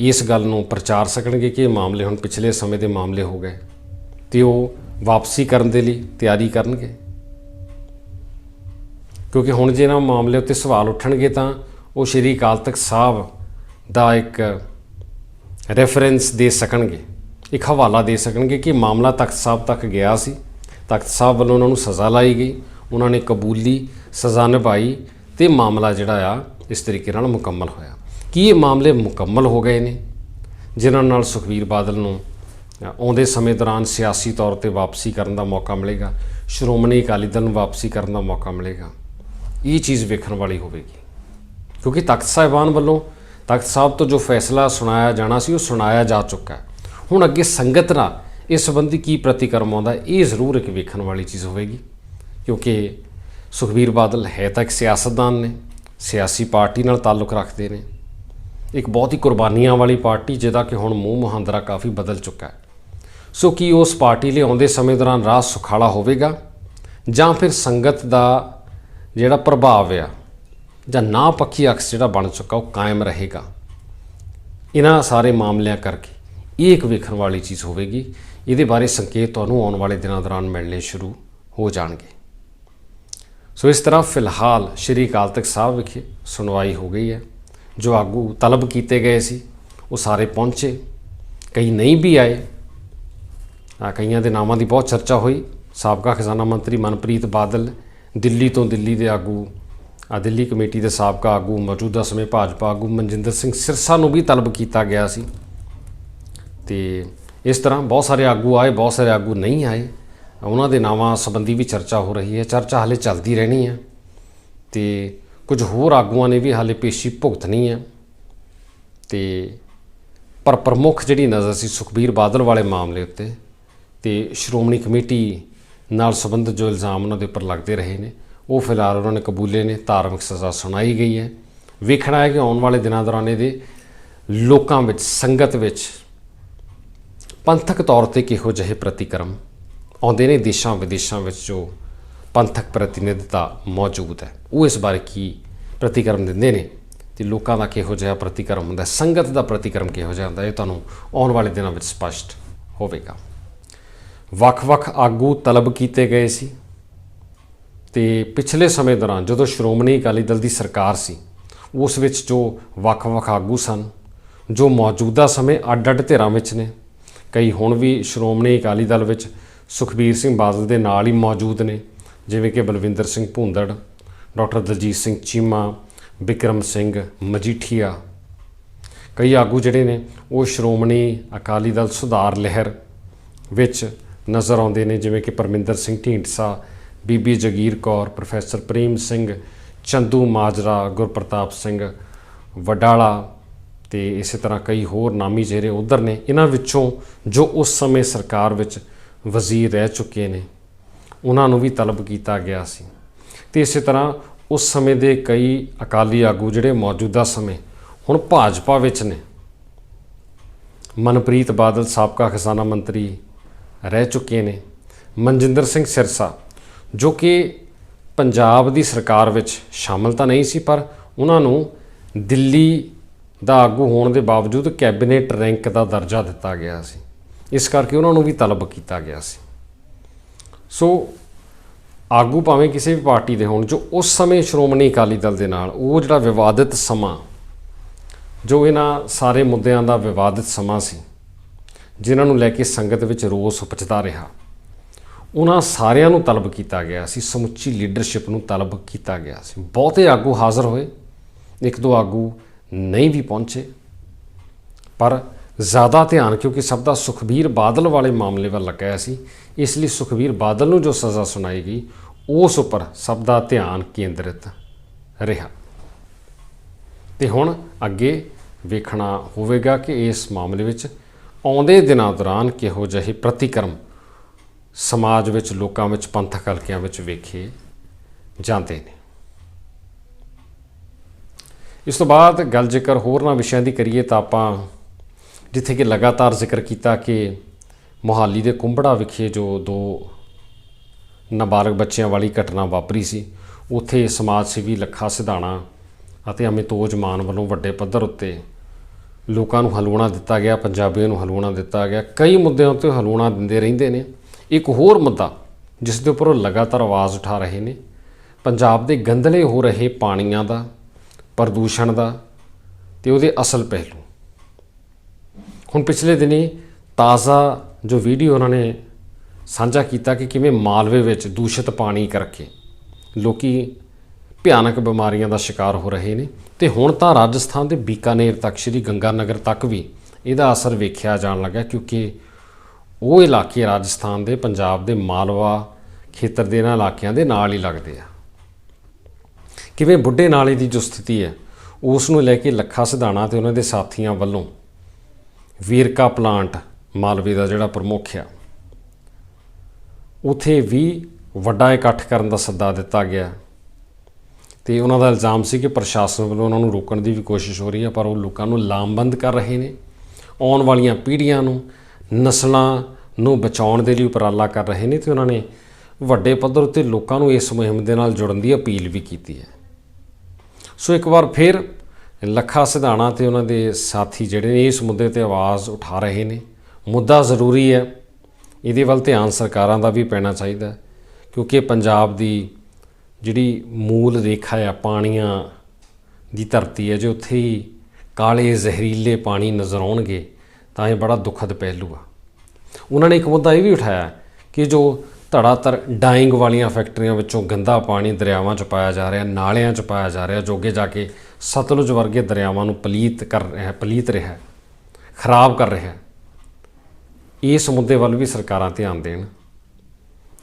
ਇਸ ਗੱਲ ਨੂੰ ਪ੍ਰਚਾਰ ਸਕਣਗੇ ਕਿ ਇਹ ਮਾਮਲੇ ਹੁਣ ਪਿਛਲੇ ਸਮੇਂ ਦੇ ਮਾਮਲੇ ਹੋ ਗਏ ਤੇ ਉਹ ਵਾਪਸੀ ਕਰਨ ਦੇ ਲਈ ਤਿਆਰੀ ਕਰਨਗੇ? ਕਿਉਂਕਿ ਹੁਣ ਜੇ ਇਹਨਾਂ ਮਾਮਲੇ ਉੱਤੇ ਸਵਾਲ ਉੱਠਣਗੇ ਤਾਂ ਉਹ ਸ਼੍ਰੀ ਅਕਾਲ ਤਖਤ ਸਾਹਿਬ ਦਾ ਇੱਕ ਰੈਫਰੈਂਸ ਦੇ ਸਕਣਗੇ। ਇੱਕ ਹਵਾਲਾ ਦੇ ਸਕਣਗੇ ਕਿ ਮਾਮਲਾ ਤਖਤ ਸਾਹਿਬ ਤੱਕ ਗਿਆ ਸੀ। ਤਖਤ ਸਾਹਿਬ ਵੱਲੋਂ ਉਹਨਾਂ ਨੂੰ ਸਜ਼ਾ ਲਾਈ ਗਈ। ਉਹਨਾਂ ਨੇ ਕਬੂਲੀ, ਸਜ਼ਾ ਨਿਭਾਈ ਤੇ ਮਾਮਲਾ ਜਿਹੜਾ ਆ, ਇਸ ਤਰੀਕੇ ਨਾਲ ਮੁਕੰਮਲ ਹੋਇਆ। ਕੀ ਇਹ ਮਾਮਲੇ ਮੁਕੰਮਲ ਹੋ ਗਏ ਨੇ? ਜਿਨ੍ਹਾਂ ਨਾਲ ਸੁਖਬੀਰ ਬਾਦਲ ਨੂੰ ਆਉਂਦੇ ਸਮੇਂ ਦੌਰਾਨ ਸਿਆਸੀ ਤੌਰ ਤੇ ਵਾਪਸੀ ਕਰਨ ਦਾ ਮੌਕਾ ਮਿਲੇਗਾ, ਸ਼੍ਰੋਮਣੀ ਅਕਾਲੀ ਦਲ ਨੂੰ ਵਾਪਸੀ ਕਰਨ ਦਾ ਮੌਕਾ ਮਿਲੇਗਾ। ਇਹ ਚੀਜ਼ ਵੇਖਣ ਵਾਲੀ ਹੋਵੇਗੀ। ਕਿਉਂਕਿ ਤਖਤ ਸਾਹਿਬਾਨ ਵੱਲੋਂ ਤਖਤ ਸਾਹਿਬ ਤੋਂ ਜੋ ਫੈਸਲਾ ਸੁਣਾਇਆ ਜਾਣਾ ਸੀ, ਉਹ ਸੁਣਾਇਆ ਜਾ ਚੁੱਕਾ ਹੈ। ਹੁਣ ਅੱਗੇ ਸੰਗਤ ਨਾਲ ਇਸ ਸੰਬੰਧੀ ਕੀ ਪ੍ਰਤੀਕਰਮ ਆਉਂਦਾ, ਇਹ ਜ਼ਰੂਰ ਇੱਕ ਵੇਖਣ ਵਾਲੀ ਚੀਜ਼ ਹੋਵੇਗੀ। ਕਿਉਂਕਿ ਸੁਖਬੀਰ ਬਾਦਲ ਹੈ ਤਾਂ ਇੱਕ ਸਿਆਸਤਦਾਨ ਨੇ, ਸਿਆਸੀ ਪਾਰਟੀ ਨਾਲ ਤਾਲੁਕ ਰੱਖਦੇ ਨੇ। ਇੱਕ ਬਹੁਤ ਹੀ ਕੁਰਬਾਨੀਆਂ ਵਾਲੀ ਪਾਰਟੀ, ਜਿਹਦਾ ਕਿ ਹੁਣ ਮੂੰਹ ਮੁਹਾਂਦਰਾ ਕਾਫੀ ਬਦਲ ਚੁੱਕਾ ਹੈ। ਸੋ ਕੀ ਉਸ ਪਾਰਟੀ ਲਈ ਆਉਂਦੇ ਸਮੇਂ ਦੌਰਾਨ ਰਾਹ ਸੁਖਾਲਾ ਹੋਵੇਗਾ ਜਾਂ ਫਿਰ ਸੰਗਤ ਦਾ ਜਿਹੜਾ ਪ੍ਰਭਾਵ ਆ ਜਾਂ ਨਾ ਪੱਖੀ ਅਕਸ ਜਿਹੜਾ ਬਣ ਚੁੱਕਾ, ਉਹ ਕਾਇਮ ਰਹੇਗਾ। ਇਹਨਾਂ ਸਾਰੇ ਮਾਮਲਿਆਂ ਕਰਕੇ ਇਹ ਇੱਕ ਵੇਖਣ ਵਾਲੀ ਚੀਜ਼ ਹੋਵੇਗੀ। ਇਹਦੇ ਬਾਰੇ ਸੰਕੇਤ ਤੁਹਾਨੂੰ ਆਉਣ ਵਾਲੇ ਦਿਨਾਂ ਦੌਰਾਨ ਮਿਲਣੇ ਸ਼ੁਰੂ ਹੋ ਜਾਣਗੇ। ਸੋ ਇਸ ਤਰ੍ਹਾਂ ਫਿਲਹਾਲ ਸ਼੍ਰੀ ਅਕਾਲ ਤਖਤ ਸਾਹਿਬ ਵਿਖੇ ਸੁਣਵਾਈ ਹੋ ਗਈ ਹੈ। ਜੋ ਆਗੂ ਤਲਬ ਕੀਤੇ ਗਏ ਸੀ, ਉਹ ਸਾਰੇ ਪਹੁੰਚੇ। ਕਈ ਨਹੀਂ ਵੀ ਆਏ। ਆ ਕਈਆਂ ਦੇ ਨਾਮਾਂ ਦੀ ਬਹੁਤ ਚਰਚਾ ਹੋਈ। ਸਾਬਕਾ ਖਜ਼ਾਨਾ ਮੰਤਰੀ ਮਨਪ੍ਰੀਤ ਬਾਦਲ ਦਿੱਲੀ ਤੋਂ ਦਿੱਲੀ ਦੇ ਆਗੂ, ਆ ਦਿੱਲੀ ਕਮੇਟੀ ਦੇ ਸਾਬਕਾ ਆਗੂ, ਮੌਜੂਦਾ ਸਮੇਂ ਭਾਜਪਾ ਆਗੂ ਮਨਜਿੰਦਰ ਸਿੰਘ ਸਿਰਸਾ ਨੂੰ ਵੀ ਤਲਬ ਕੀਤਾ ਗਿਆ ਸੀ। ਤੇ ਇਸ ਤਰ੍ਹਾਂ ਬਹੁਤ ਸਾਰੇ ਆਗੂ ਆਏ, ਬਹੁਤ ਸਾਰੇ ਆਗੂ ਨਹੀਂ ਆਏ। ਉਹਨਾਂ ਦੇ ਨਾਵਾਂ ਸੰਬੰਧੀ ਵੀ ਚਰਚਾ ਹੋ ਰਹੀ ਹੈ, ਚਰਚਾ ਹਾਲੇ ਚੱਲਦੀ ਰਹਿਣੀ ਹੈ। ਤੇ ਕੁਝ ਹੋਰ ਆਗੂਆਂ ਨੇ ਵੀ ਹਾਲੇ ਪੇਸ਼ੀ ਭੁਗਤਣੀ ਹੈ। ਤੇ ਪਰ ਪ੍ਰਮੁੱਖ ਜਿਹੜੀ ਨਜ਼ਰ ਸੀ ਸੁਖਬੀਰ ਬਾਦਲ ਵਾਲੇ ਮਾਮਲੇ ਉੱਤੇ, ਤੇ ਸ਼੍ਰੋਮਣੀ ਕਮੇਟੀ ਨਾਲ ਸੰਬੰਧਿਤ ਜੋ ਇਲਜ਼ਾਮ ਉਹਨਾਂ ਦੇ ਉੱਪਰ ਲੱਗਦੇ ਰਹੇ ਨੇ, ਉਹ ਫਿਲਹਾਲ ਉਹਨਾਂ ਨੇ ਕਬੂਲੇ ਨੇ, ਧਾਰਮਿਕ ਸਜ਼ਾ ਸੁਣਾਈ ਗਈ ਹੈ। ਵੇਖਣਾ ਹੈ ਕਿ ਆਉਣ ਵਾਲੇ ਦਿਨਾਂ ਦੌਰਾਨ ਇਹਦੇ ਲੋਕਾਂ ਵਿੱਚ, ਸੰਗਤ ਵਿੱਚ ਪੰਥਕ ਤੌਰ ਤੇ ਕਿਹੋ ਜਿਹੇ ਪ੍ਰਤੀਕਰਮ ਆਉਂਦੇ ਨੇ, ਦੇਸ਼ਾਂ ਵਿਦੇਸ਼ਾਂ ਵਿੱਚ ਜੋ ਪੰਥਕ ਪ੍ਰਤੀਨਿਧਤਾ ਮੌਜੂਦ ਹੈ, ਉਹ ਇਸ ਬਾਰੇ ਕੀ ਪ੍ਰਤੀਕਰਮ ਦਿੰਦੇ ਨੇ ਤੇ ਲੋਕਾਂ ਦਾ ਕਿਹੋ ਜਿਹਾ ਪ੍ਰਤੀਕਰਮ ਹੁੰਦਾ ਸੰਗਤ ਦਾ ਪ੍ਰਤੀਕਰਮ ਕਿਹੋ ਜਿਹਾ ਹੁੰਦਾ ਇਹ ਤੁਹਾਨੂੰ ਆਉਣ ਵਾਲੇ ਦਿਨਾਂ ਵਿੱਚ ਸਪਸ਼ਟ ਹੋਵੇਗਾ। ਵੱਖ-ਵੱਖ ਆਗੂ ਤਲਬ ਕੀਤੇ ਗਏ ਸੀ ਤੇ ਪਿਛਲੇ ਸਮੇਂ ਦੌਰਾਨ ਜਦੋਂ ਸ਼੍ਰੋਮਣੀ ਅਕਾਲੀ ਦਲ ਦੀ ਸਰਕਾਰ ਸੀ, ਉਸ ਵਿੱਚ ਜੋ ਵੱਖ-ਵੱਖ ਆਗੂ ਸਨ, ਜੋ ਮੌਜੂਦਾ ਸਮੇਂ ਅੱਡ-ਅੱਡ ਧਿਰਾਂ ਵਿੱਚ ਨੇ, ਕਈ ਹੁਣ ਵੀ ਸ਼੍ਰੋਮਣੀ ਅਕਾਲੀ ਦਲ ਵਿੱਚ ਸੁਖਬੀਰ ਸਿੰਘ ਬਾਦਲ ਦੇ ਨਾਲ ਹੀ ਮੌਜੂਦ ਨੇ, ਜਿਵੇਂ ਕਿ ਬਲਵਿੰਦਰ ਸਿੰਘ ਭੂੰਦੜ, ਡਾਕਟਰ ਦਲਜੀਤ ਸਿੰਘ ਚੀਮਾ ਵਿਕਰਮ ਸਿੰਘ ਮਜੀਠੀਆ। ਕਈ ਆਗੂ ਜਿਹੜੇ ਨੇ, ਉਹ ਸ਼੍ਰੋਮਣੀ ਅਕਾਲੀ ਦਲ ਸੁਧਾਰ ਲਹਿਰ ਵਿੱਚ ਨਜ਼ਰ ਆਉਂਦੇ ਨੇ, ਜਿਵੇਂ ਕਿ ਪਰਮਿੰਦਰ ਸਿੰਘ ਢੀਂਡਸਾ, ਬੀਬੀ ਜਗੀਰ ਕੌਰ, ਪ੍ਰੋਫੈਸਰ ਪ੍ਰੇਮ ਸਿੰਘ, ਚੰਦੂ ਮਾਜਰਾ, ਗੁਰਪ੍ਰਤਾਪ ਸਿੰਘ ਵਡਾਲਾ ਤੇ ਇਸੇ ਤਰ੍ਹਾਂ ਕਈ ਹੋਰ ਨਾਮੀ ਚਿਹਰੇ ਉਧਰ ਨੇ, ਇਹਨਾਂ ਵਿੱਚੋਂ ਜੋ ਉਸ ਸਮੇਂ ਸਰਕਾਰ ਵਿੱਚ ਵਜ਼ੀਰ ਰਹਿ ਚੁੱਕੇ ਨੇ, ਉਹਨਾਂ ਨੂੰ ਵੀ ਤਲਬ ਕੀਤਾ ਗਿਆ ਸੀ। ਤੇ ਇਸੇ ਤਰ੍ਹਾਂ ਉਸ ਸਮੇਂ ਦੇ ਕਈ ਅਕਾਲੀ ਆਗੂ ਜਿਹੜੇ ਮੌਜੂਦਾ ਸਮੇਂ, ਹੁਣ ਭਾਜਪਾ ਵਿੱਚ ਨੇ। ਮਨਪ੍ਰੀਤ ਬਾਦਲ, ਸਾਬਕਾ ਖਜ਼ਾਨਾ ਮੰਤਰੀ ਰਹਿ ਚੁੱਕੇ ਨੇ। ਮਨਜਿੰਦਰ ਸਿੰਘ ਸਿਰਸਾ, ਜੋ ਕਿ ਪੰਜਾਬ ਦੀ ਸਰਕਾਰ ਵਿੱਚ ਸ਼ਾਮਲ ਤਾਂ ਨਹੀਂ ਸੀ, ਪਰ ਉਹਨਾਂ ਨੂੰ ਦਿੱਲੀ ਦਾ ਆਗੂ ਹੋਣ ਦੇ ਬਾਵਜੂਦ ਕੈਬਨਿਟ ਰੈਂਕ ਦਾ ਦਰਜਾ ਦਿੱਤਾ ਗਿਆ ਸੀ। ਇਸ ਕਰਕੇ ਉਹਨਾਂ ਨੂੰ ਵੀ ਤਲਬ ਕੀਤਾ ਗਿਆ ਸੀ। ਸੋ ਆਗੂ ਭਾਵੇਂ ਕਿਸੇ ਵੀ ਪਾਰਟੀ ਦੇ ਹੋਣ, ਜੋ ਉਸ ਸਮੇਂ ਸ਼੍ਰੋਮਣੀ ਅਕਾਲੀ ਦਲ ਦੇ ਨਾਲ, ਉਹ ਜਿਹੜਾ ਵਿਵਾਦਿਤ ਸਮਾਂ, ਜੋ ਇਹਨਾਂ ਸਾਰੇ ਮੁੱਦਿਆਂ ਦਾ ਵਿਵਾਦਿਤ ਸਮਾਂ ਸੀ ਜਿਨ੍ਹਾਂ ਨੂੰ ਲੈ ਕੇ ਸੰਗਤ ਵਿੱਚ ਰੋਸ ਉਪਜਦਾ ਰਿਹਾ। ਉਹਨਾਂ ਸਾਰਿਆਂ ਨੂੰ ਤਲਬ ਕੀਤਾ ਗਿਆ ਸੀ, ਸਮੁੱਚੀ ਲੀਡਰਸ਼ਿਪ ਨੂੰ ਤਲਬ ਕੀਤਾ ਗਿਆ ਸੀ। ਬਹੁਤੇ ਆਗੂ ਹਾਜ਼ਰ ਹੋਏ, ਇੱਕ ਦੋ ਆਗੂ ਨਹੀਂ ਵੀ ਪਹੁੰਚੇ। ਪਰ ਜ਼ਿਆਦਾ ਧਿਆਨ, ਕਿਉਂਕਿ ਸਭ ਦਾ ਸੁਖਬੀਰ ਬਾਦਲ ਵਾਲੇ ਮਾਮਲੇ ਵੱਲ ਲੱਗਿਆ ਸੀ, ਇਸ ਲਈ ਸੁਖਬੀਰ ਬਾਦਲ ਨੂੰ ਜੋ ਸਜ਼ਾ ਸੁਣਾਈ ਗਈ, ਉਸ ਉੱਪਰ ਸਭ ਦਾ ਧਿਆਨ ਕੇਂਦਰਿਤ ਰਿਹਾ। ਤੇ ਹੁਣ ਅੱਗੇ ਵੇਖਣਾ ਹੋਵੇਗਾ ਕਿ ਇਸ ਮਾਮਲੇ ਵਿੱਚ ਆਉਂਦੇ ਦਿਨਾਂ ਦੌਰਾਨ ਕਿਹੋ ਜਿਹੇ ਪ੍ਰਤੀਕਰਮ ਸਮਾਜ ਵਿੱਚ, ਲੋਕਾਂ ਵਿੱਚ, ਪੰਥਕ ਹਲਕਿਆਂ ਵਿੱਚ ਵੇਖੇ ਜਾਂਦੇ ਨੇ? ਇਸ ਤੋਂ ਬਾਅਦ ਗੱਲ ਜ਼ਿਕਰ ਹੋਰਨਾਂ ਵਿਸ਼ਿਆਂ ਦੀ ਕਰੀਏ ਤਾਂ ਆਪਾਂ ਜਿੱਥੇ ਕਿ ਲਗਾਤਾਰ ਜ਼ਿਕਰ ਕੀਤਾ ਕਿ ਮੋਹਾਲੀ ਦੇ ਕੁੰਬੜਾ ਵਿਖੇ ਜੋ ਦੋ ਨਾਬਾਲਗ ਬੱਚਿਆਂ ਵਾਲੀ ਘਟਨਾ ਵਾਪਰੀ ਸੀ, ਉੱਥੇ ਸਮਾਜ ਸੇਵੀ ਲੱਖਾ ਸਿਧਾਣਾ ਅਤੇ ਅਮਿਤੋਜ ਮਾਨ ਵੱਲੋਂ ਵੱਡੇ ਪੱਧਰ ਉੱਤੇ ਲੋਕਾਂ ਨੂੰ ਹਲੂਣਾ ਦਿੱਤਾ ਗਿਆ, ਪੰਜਾਬੀਆਂ ਨੂੰ ਹਲੂਣਾ ਦਿੱਤਾ ਗਿਆ। ਕਈ ਮੁੱਦਿਆਂ ਉੱਤੇ ਹਲੂਣਾ ਦਿੰਦੇ ਰਹਿੰਦੇ ਨੇ। ਇੱਕ ਹੋਰ ਮੁੱਦਾ, ਜਿਸ ਦੇ ਉੱਪਰ ਉਹ ਲਗਾਤਾਰ ਆਵਾਜ਼ ਉਠਾ ਰਹੇ ਨੇ। ਪੰਜਾਬ ਦੇ ਗੰਦਲੇ ਹੋ ਰਹੇ ਪਾਣੀਆਂ ਦਾ, ਪ੍ਰਦੂਸ਼ਣ ਦਾ ਤੇ ਉਹਦੇ ਅਸਲ ਪਹਿਲੂ। ਹੁਣ ਪਿਛਲੇ ਦਿਨੀ ਤਾਜ਼ਾ ਜੋ ਵੀਡੀਓ ਉਹਨਾਂ ਨੇ ਸਾਂਝਾ ਕੀਤਾ ਕਿ ਕਿਵੇਂ ਮਾਲਵੇ ਵਿੱਚ ਦੂਸ਼ਿਤ ਪਾਣੀ ਕਰਕੇ ਲੋਕੀ ਭਿਆਨਕ ਬਿਮਾਰੀਆਂ ਦਾ ਸ਼ਿਕਾਰ ਹੋ ਰਹੇ ਨੇ ਤੇ ਹੁਣ ਤਾਂ ਰਾਜਸਥਾਨ ਦੇ ਬੀਕਾਨੇਰ ਤੱਕ, ਸ਼੍ਰੀ ਗੰਗਾਨਗਰ ਤੱਕ ਵੀ ਇਹਦਾ ਅਸਰ ਵੇਖਿਆ ਜਾਣ ਲੱਗਾ ਕਿਉਂਕਿ ਉਹ ਇਲਾਕੇ ਰਾਜਸਥਾਨ ਦੇ, ਪੰਜਾਬ ਦੇ ਮਾਲਵਾ ਖੇਤਰ ਦੇ ਇਹਨਾਂ ਇਲਾਕਿਆਂ ਦੇ ਨਾਲ ਹੀ ਲੱਗਦੇ ਆ। ਕਿਵੇਂ ਬੁੱਢੇ ਨਾਲੇ ਦੀ ਜੋ ਸਥਿਤੀ ਹੈ, ਉਸ ਨੂੰ ਲੈ ਕੇ ਲੱਖਾ ਸਿਧਾਣਾ ਤੇ ਉਹਨਾਂ ਦੇ ਸਾਥੀਆਂ ਵੱਲੋਂ ਵੀਰਕਾ ਪਲਾਂਟ ਮਾਲਵੇ ਦਾ ਜਿਹੜਾ ਪ੍ਰਮੁੱਖ ਆ, ਉਥੇ ਵੀ ਵੱਡਾ ਇਕੱਠ ਕਰਨ ਦਾ ਸੱਦਾ ਦਿੱਤਾ ਗਿਆ। ਤੇ ਉਹਨਾਂ ਦਾ ਇਲਜ਼ਾਮ ਸੀ ਕਿ ਪ੍ਰਸ਼ਾਸਨ ਵੱਲੋਂ ਉਹਨਾਂ ਨੂੰ ਰੋਕਣ ਦੀ ਵੀ ਕੋਸ਼ਿਸ਼ ਹੋ ਰਹੀ ਹੈ, ਪਰ ਉਹ ਲੋਕਾਂ ਨੂੰ ਲਾਮਬੰਦ ਕਰ ਰਹੇ ਨੇ। ਆਉਣ ਵਾਲੀਆਂ ਪੀੜ੍ਹੀਆਂ ਨੂੰ, ਨਸਲਾਂ ਨੂੰ ਬਚਾਉਣ ਦੇ ਲਈ ਉਪਰਾਲਾ ਕਰ ਰਹੇ ਨੇ ਤੇ ਉਹਨਾਂ ਨੇ ਵੱਡੇ ਪੱਧਰ ਉੱਤੇ ਲੋਕਾਂ ਨੂੰ ਇਸ ਮੁਹਿੰਮ ਦੇ ਨਾਲ ਜੁੜਨ ਦੀ ਅਪੀਲ ਵੀ ਕੀਤੀ ਹੈ। ਸੋ ਇੱਕ ਵਾਰ ਫਿਰ ਲੱਖਾ ਸਿਧਾਣਾ ਤੇ ਉਹਨਾਂ ਦੇ ਸਾਥੀ ਜਿਹੜੇ ਨੇ ਇਸ ਮੁੱਦੇ ਤੇ ਆਵਾਜ਼ ਉਠਾ ਰਹੇ ਨੇ। ਮੁੱਦਾ ਜ਼ਰੂਰੀ ਹੈ। ਇਹਦੇ ਵੱਲ ਧਿਆਨ ਸਰਕਾਰਾਂ ਦਾ ਵੀ ਪੈਣਾ ਚਾਹੀਦਾ ਕਿਉਂਕਿ ਪੰਜਾਬ ਦੀ ਜਿਹੜੀ ਮੂਲ ਰੇਖਾ ਆ, ਪਾਣੀਆਂ ਦੀ ਧਰਤੀ ਹੈ ਜੇ ਉੱਥੇ ਹੀ ਕਾਲੇ ਜ਼ਹਿਰੀਲੇ ਪਾਣੀ ਨਜ਼ਰ ਆਉਣਗੇ, ਤਾਂ ਇਹ ਬੜਾ ਦੁਖਦ ਪਹਿਲੂ ਆ। ਉਹਨਾਂ ਨੇ ਇੱਕ ਮੁੱਦਾ ਇਹ ਵੀ ਉਠਾਇਆ ਕਿ ਜੋ ਧੜਾਧੜ ਡਾਈਂਗ ਵਾਲੀਆਂ ਫੈਕਟਰੀਆਂ ਵਿੱਚੋਂ ਗੰਦਾ ਪਾਣੀ ਦਰਿਆਵਾਂ 'ਚ ਪਾਇਆ ਜਾ ਰਿਹਾ, ਨਾਲਿਆਂ 'ਚ ਪਾਇਆ ਜਾ ਰਿਹਾ ਜੋਗੇ ਜਾ ਕੇ ਸਤਲੁਜ ਵਰਗੇ ਦਰਿਆਵਾਂ ਨੂੰ ਪਲੀਤ ਕਰ ਰਿਹਾ ਪਲੀਤ ਰਿਹਾ ਖਰਾਬ ਕਰ ਰਿਹਾ ਇਸ ਮੁੱਦੇ ਵੱਲ ਵੀ ਸਰਕਾਰਾਂ ਧਿਆਨ ਦੇਣ।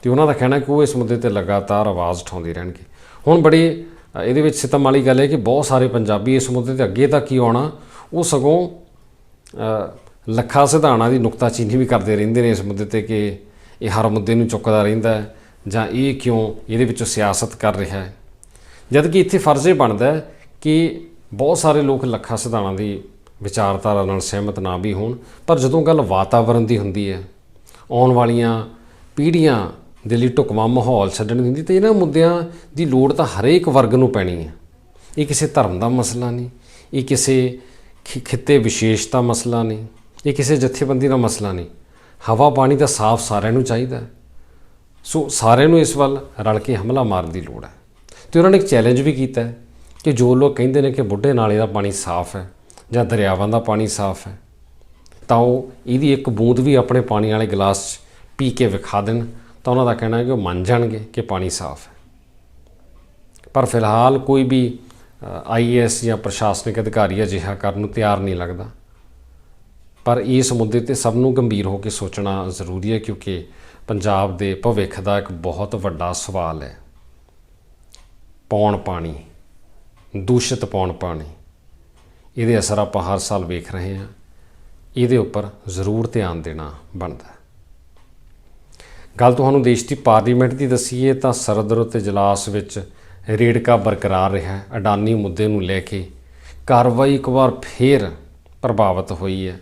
ਤੇ ਉਹਨਾਂ ਦਾ ਕਹਿਣਾ ਕਿ ਉਹ ਇਸ ਮੁੱਦੇ ਤੇ ਲਗਾਤਾਰ ਆਵਾਜ਼ ਉਠਾਉਂਦੇ ਰਹਿਣਗੇ। ਹੁਣ ਬੜੀ ਇਹਦੇ ਵਿੱਚ ਸਿਤਮ ਵਾਲੀ ਗੱਲ ਹੈ ਕਿ ਬਹੁਤ ਸਾਰੇ ਪੰਜਾਬੀ ਇਸ ਮੁੱਦੇ ਤੇ ਅੱਗੇ ਤੱਕ ਹੀ ਆਉਣਾ ਉਹ ਸਗੋਂ ਅ, ਲੱਖਾ ਸਿਧਾਣਾ ਦੀ ਨੁਕਤਾਚੀਨੀ ਵੀ ਕਰਦੇ ਰਹਿੰਦੇ ਨੇ ਇਸ ਮੁੱਦੇ ਤੇ ਕਿ ਇਹ ਹਰ ਮੁੱਦੇ ਨੂੰ ਚੁੱਕਦਾ ਰਹਿੰਦਾ ਹੈ ਜਾਂ ਇਹ ਕਿਉਂ ਇਹਦੇ ਵਿੱਚੋਂ ਸਿਆਸਤ ਕਰ ਰਿਹਾ ਹੈ। ਜਦ ਕਿ ਇੱਥੇ ਫਰਜ਼ ਇਹ ਬਣਦਾ ਹੈ ਕਿ ਬਹੁਤ ਸਾਰੇ ਲੋਕ ਲੱਖਾ ਸਿਧਾਣਾ ਦੀ ਵਿਚਾਰਧਾਰਾ ਨਾਲ ਸਹਿਮਤ ਨਾ ਵੀ ਹੋਣ ਪਰ ਜਦੋਂ ਗੱਲ ਵਾਤਾਵਰਣ ਦੀ ਹੁੰਦੀ ਹੈ ਆਉਣ ਵਾਲੀਆਂ ਪੀੜ੍ਹੀਆਂ ਦੇ ਲਈ ਢੁਕਵਾਂ ਮਾਹੌਲ ਛੱਡਣ ਦੀ ਹੁੰਦੀ ਤੇ ਇਹਨਾਂ ਮੁੱਦਿਆਂ ਦੀ ਲੋੜ ਤਾਂ ਹਰੇਕ ਵਰਗ ਨੂੰ ਪੈਣੀ ਹੈ। ਇਹ ਕਿਸੇ ਧਰਮ ਦਾ ਮਸਲਾ ਨਹੀਂ, ਇਹ ਕਿਸੇ ਖਿ- ਖਿੱਤੇ ਵਿਸ਼ੇਸ਼ ਦਾ ਮਸਲਾ ਨਹੀਂ, ਇਹ ਕਿਸੇ ਜਥੇਬੰਦੀ ਦਾ ਮਸਲਾ ਨਹੀਂ। ਹਵਾ ਪਾਣੀ ਤਾਂ ਸਾਫ਼ ਸਾਰਿਆਂ ਨੂੰ ਚਾਹੀਦਾ ਸੋ ਸਾਰਿਆਂ ਨੂੰ ਇਸ ਵੱਲ ਰਲ ਕੇ ਹਮਲਾ ਮਾਰਨ ਦੀ ਲੋੜ ਹੈ। ਤੇ ਉਹਨਾਂ ਨੇ ਇੱਕ ਚੈਲੰਜ ਵੀ ਕੀਤਾ ਹੈ ਕਿ ਜੋ ਲੋਕ ਕਹਿੰਦੇ ਨੇ ਕਿ ਬੁੱਢੇ ਨਾਲੇ ਦਾ ਪਾਣੀ ਸਾਫ਼ ਹੈ ਜਾਂ ਦਰਿਆਵਾਂ ਦਾ ਪਾਣੀ ਸਾਫ਼ ਹੈ, ਤਾਂ ਉਹ ਇਹਦੀ ਇੱਕ ਬੂੰਦ ਵੀ ਆਪਣੇ ਪਾਣੀ ਵਾਲੇ ਗਲਾਸ 'ਚ ਪੀ ਕੇ ਵਿਖਾ ਦੇਣ। ਤਾਂ ਉਹਨਾਂ ਦਾ ਕਹਿਣਾ ਹੈ ਕਿ ਉਹ ਮੰਨ ਜਾਣਗੇ ਕਿ ਪਾਣੀ ਸਾਫ਼ ਹੈ। ਪਰ ਫਿਲਹਾਲ ਕੋਈ ਵੀ ਆਈਏਐਸ ਜਾਂ ਪ੍ਰਸ਼ਾਸਨਿਕ ਅਧਿਕਾਰੀ ਅਜਿਹਾ ਕਰਨ ਨੂੰ ਤਿਆਰ ਨਹੀਂ ਲੱਗਦਾ। ਪਰ ਇਸ ਮੁੱਦੇ ਤੇ ਸਭ ਨੂੰ ਗੰਭੀਰ ਹੋ ਕੇ ਸੋਚਣਾ ਜ਼ਰੂਰੀ ਹੈ ਕਿਉਂਕਿ ਪੰਜਾਬ ਦੇ ਭਵਿੱਖ ਦਾ ਇੱਕ ਬਹੁਤ ਵੱਡਾ ਸਵਾਲ ਹੈ। ਪੌਣ ਪਾਣੀ, ਦੂਸ਼ਿਤ ਪੌਣ ਪਾਣੀ, ਇਹਦੇ ਅਸਰ ਆਪਾਂ ਹਰ ਸਾਲ ਵੇਖ ਰਹੇ ਹਾਂ। ਇਹਦੇ ਉੱਪਰ ਜ਼ਰੂਰ ਧਿਆਨ ਦੇਣਾ ਬਣਦਾ ਗੱਲ ਤੁਹਾਨੂੰ ਦੇਸ਼ ਦੀ ਪਾਰਲੀਮੈਂਟ ਦੀ ਦਸੀਏ ਤਾਂ ਸਰਦਰ ਅਤੇ ਜਲਾਸ ਵਿੱਚ ਰੇੜਕਾ ਬਰਕਰਾਰ ਰਿਹਾ ਅਡਾਨੀ ਮੁੱਦੇ ਨੂੰ ਲੈ ਕੇ ਕਾਰਵਾਈ ਇੱਕ ਵਾਰ ਫੇਰ ਪ੍ਰਭਾਵਿਤ ਹੋਈ ਹੈ।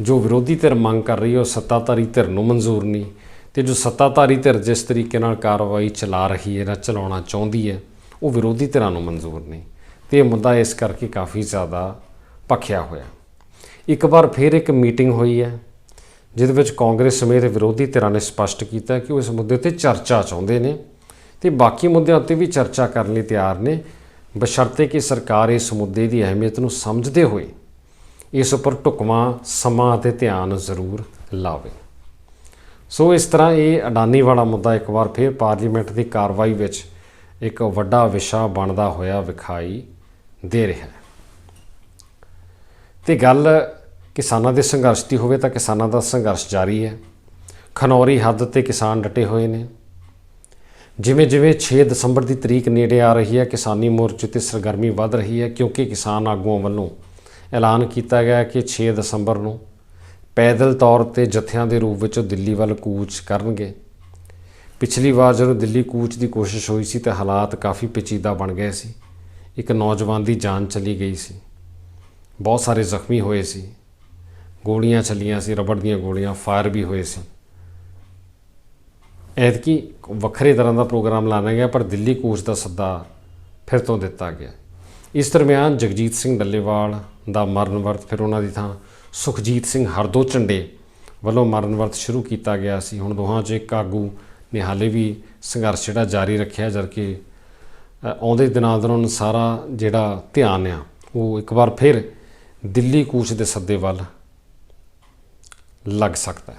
ਜੋ ਵਿਰੋਧੀ ਧਿਰ ਮੰਗ ਕਰ ਰਹੀ ਹੈ, ਉਹ ਸੱਤਾਧਾਰੀ ਧਿਰ ਨੂੰ ਮਨਜ਼ੂਰ ਨਹੀਂ ਤੇ ਜੋ ਸੱਤਾਧਾਰੀ ਧਿਰ ਜਿਸ ਤਰੀਕੇ ਨਾਲ ਕਾਰਵਾਈ ਚਲਾ ਰਹੀ ਹੈ ਜਾਂ ਚਲਾਉਣਾ ਚਾਹੁੰਦੀ ਹੈ, ਉਹ ਵਿਰੋਧੀ ਧਿਰਾਂ ਨੂੰ ਮਨਜ਼ੂਰ ਨਹੀਂ ਤੇ ਇਹ ਮੁੱਦਾ ਇਸ ਕਰਕੇ ਕਾਫੀ ਜ਼ਿਆਦਾ ਭਖਿਆ ਹੋਇਆ। ਇੱਕ ਵਾਰ ਫਿਰ ਇੱਕ ਮੀਟਿੰਗ ਹੋਈ ਹੈ ਜਿਹਦੇ ਵਿੱਚ ਕਾਂਗਰਸ ਸਮੇਤ ਵਿਰੋਧੀ ਧਿਰਾਂ ਨੇ ਸਪਸ਼ਟ ਕੀਤਾ ਕਿ ਉਹ ਇਸ ਮੁੱਦੇ ਤੇ ਚਰਚਾ ਚਾਹੁੰਦੇ ਨੇ ਤੇ ਬਾਕੀ ਮੁੱਦਿਆਂ ਉੱਤੇ ਵੀ ਚਰਚਾ ਕਰਨ ਲਈ ਤਿਆਰ ਨੇ, ਬਸ਼ਰਤੇ ਕਿ ਸਰਕਾਰ ਇਸ ਮੁੱਦੇ ਦੀ ਅਹਿਮੀਅਤ ਨੂੰ ਸਮਝਦੇ ਹੋਏ ਇਸ ਉੱਪਰ ਢੁਕਵਾਂ ਸਮਾਂ ਅਤੇ ਧਿਆਨ ਜ਼ਰੂਰ ਲਾਵੇ। ਸੋ ਇਸ ਤਰ੍ਹਾਂ ਇਹ ਅਡਾਨੀ ਵਾਲਾ ਮੁੱਦਾ ਇੱਕ ਵਾਰ ਫਿਰ ਪਾਰਲੀਮੈਂਟ ਦੀ ਕਾਰਵਾਈ ਵਿੱਚ ਇੱਕ ਵੱਡਾ ਵਿਸ਼ਾ ਬਣਦਾ ਹੋਇਆ ਵਿਖਾਈ ਦੇ ਰਿਹਾ ਹੈ। ਤੇ ਗੱਲ ਕਿਸਾਨਾਂ ਦੇ ਸੰਘਰਸ਼ ਦੀ ਹੋਵੇ ਤਾਂ ਕਿਸਾਨਾਂ ਦਾ ਸੰਘਰਸ਼ ਜਾਰੀ ਹੈ। ਖਨੌਰੀ ਹੱਦ ਤੇ ਕਿਸਾਨ ਡਟੇ ਹੋਏ ਨੇ। ਜਿਵੇਂ ਜਿਵੇਂ 6 ਦਸੰਬਰ ਦੀ ਤਰੀਕ ਨੇੜੇ ਆ ਰਹੀ ਹੈ, ਕਿਸਾਨੀ ਮੋਰਚੇ ਤੇ ਸਰਗਰਮੀ ਵੱਧ ਰਹੀ ਹੈ ਕਿਉਂਕਿ ਕਿਸਾਨ ਆਗੂਆਂ ਵੱਲੋਂ ਐਲਾਨ ਕੀਤਾ ਗਿਆ ਕਿ 6 ਦਸੰਬਰ ਨੂੰ ਪੈਦਲ ਤੌਰ ਤੇ ਜਥਿਆਂ ਦੇ ਰੂਪ ਵਿੱਚ ਉਹ ਦਿੱਲੀ ਵੱਲ ਕੂਚ ਕਰਨਗੇ। ਪਿਛਲੀ ਵਾਰ ਜਦੋਂ ਦਿੱਲੀ ਕੂਚ ਦੀ ਕੋਸ਼ਿਸ਼ ਹੋਈ ਸੀ ਤਾਂ ਹਾਲਾਤ ਕਾਫੀ ਪੇਚੀਦਾ ਬਣ ਗਏ ਸੀ। ਇੱਕ ਨੌਜਵਾਨ ਦੀ ਜਾਨ ਚਲੀ ਗਈ ਸੀ। ਬਹੁਤ ਸਾਰੇ ਜ਼ਖਮੀ ਹੋਏ ਸੀ। ਗੋਲੀਆਂ ਚੱਲੀਆਂ ਸੀ, ਰਬੜ ਦੀਆਂ ਗੋਲੀਆਂ, ਫਾਇਰ ਵੀ ਹੋਏ ਸੀ। ਐਤਕੀ ਵੱਖਰੇ ਤਰ੍ਹਾਂ ਦਾ ਪ੍ਰੋਗਰਾਮ ਲਾਣਾ ਗਿਆ, ਪਰ ਦਿੱਲੀ ਕੂਚ ਦਾ ਸੱਦਾ ਫਿਰ ਤੋਂ ਦਿੱਤਾ ਗਿਆ। ਇਸ ਦਰਮਿਆਨ ਜਗਜੀਤ ਸਿੰਘ ਡੱਲੇਵਾਲ ਦਾ ਮਰਨ ਵਰਤ ਫਿਰ ਉਹਨਾਂ ਦੀ ਥਾਂ, ਸੁਖਜੀਤ ਸਿੰਘ ਹਰਦੋ ਝੰਡੇ ਵੱਲੋਂ ਮਰਨ ਵਰਤ ਸ਼ੁਰੂ ਕੀਤਾ ਗਿਆ ਸੀ। ਹੁਣ ਦੋਹਾਂ 'ਚ ਇੱਕ ਆਗੂ ਨੇ ਹਾਲੇ ਵੀ ਸੰਘਰਸ਼ ਜਿਹੜਾ ਜਾਰੀ ਰੱਖਿਆ ਜਦਕਿ ਆਉਂਦੇ ਦਿਨਾਂ ਦੌਰਾਨ ਸਾਰਾ ਜਿਹੜਾ ਧਿਆਨ ਆ, ਉਹ ਇੱਕ ਵਾਰ ਫਿਰ ਦਿੱਲੀ ਕੂਚ ਦੇ ਸੱਦੇ ਵੱਲ ਲੱਗ ਸਕਦਾ ਹੈ।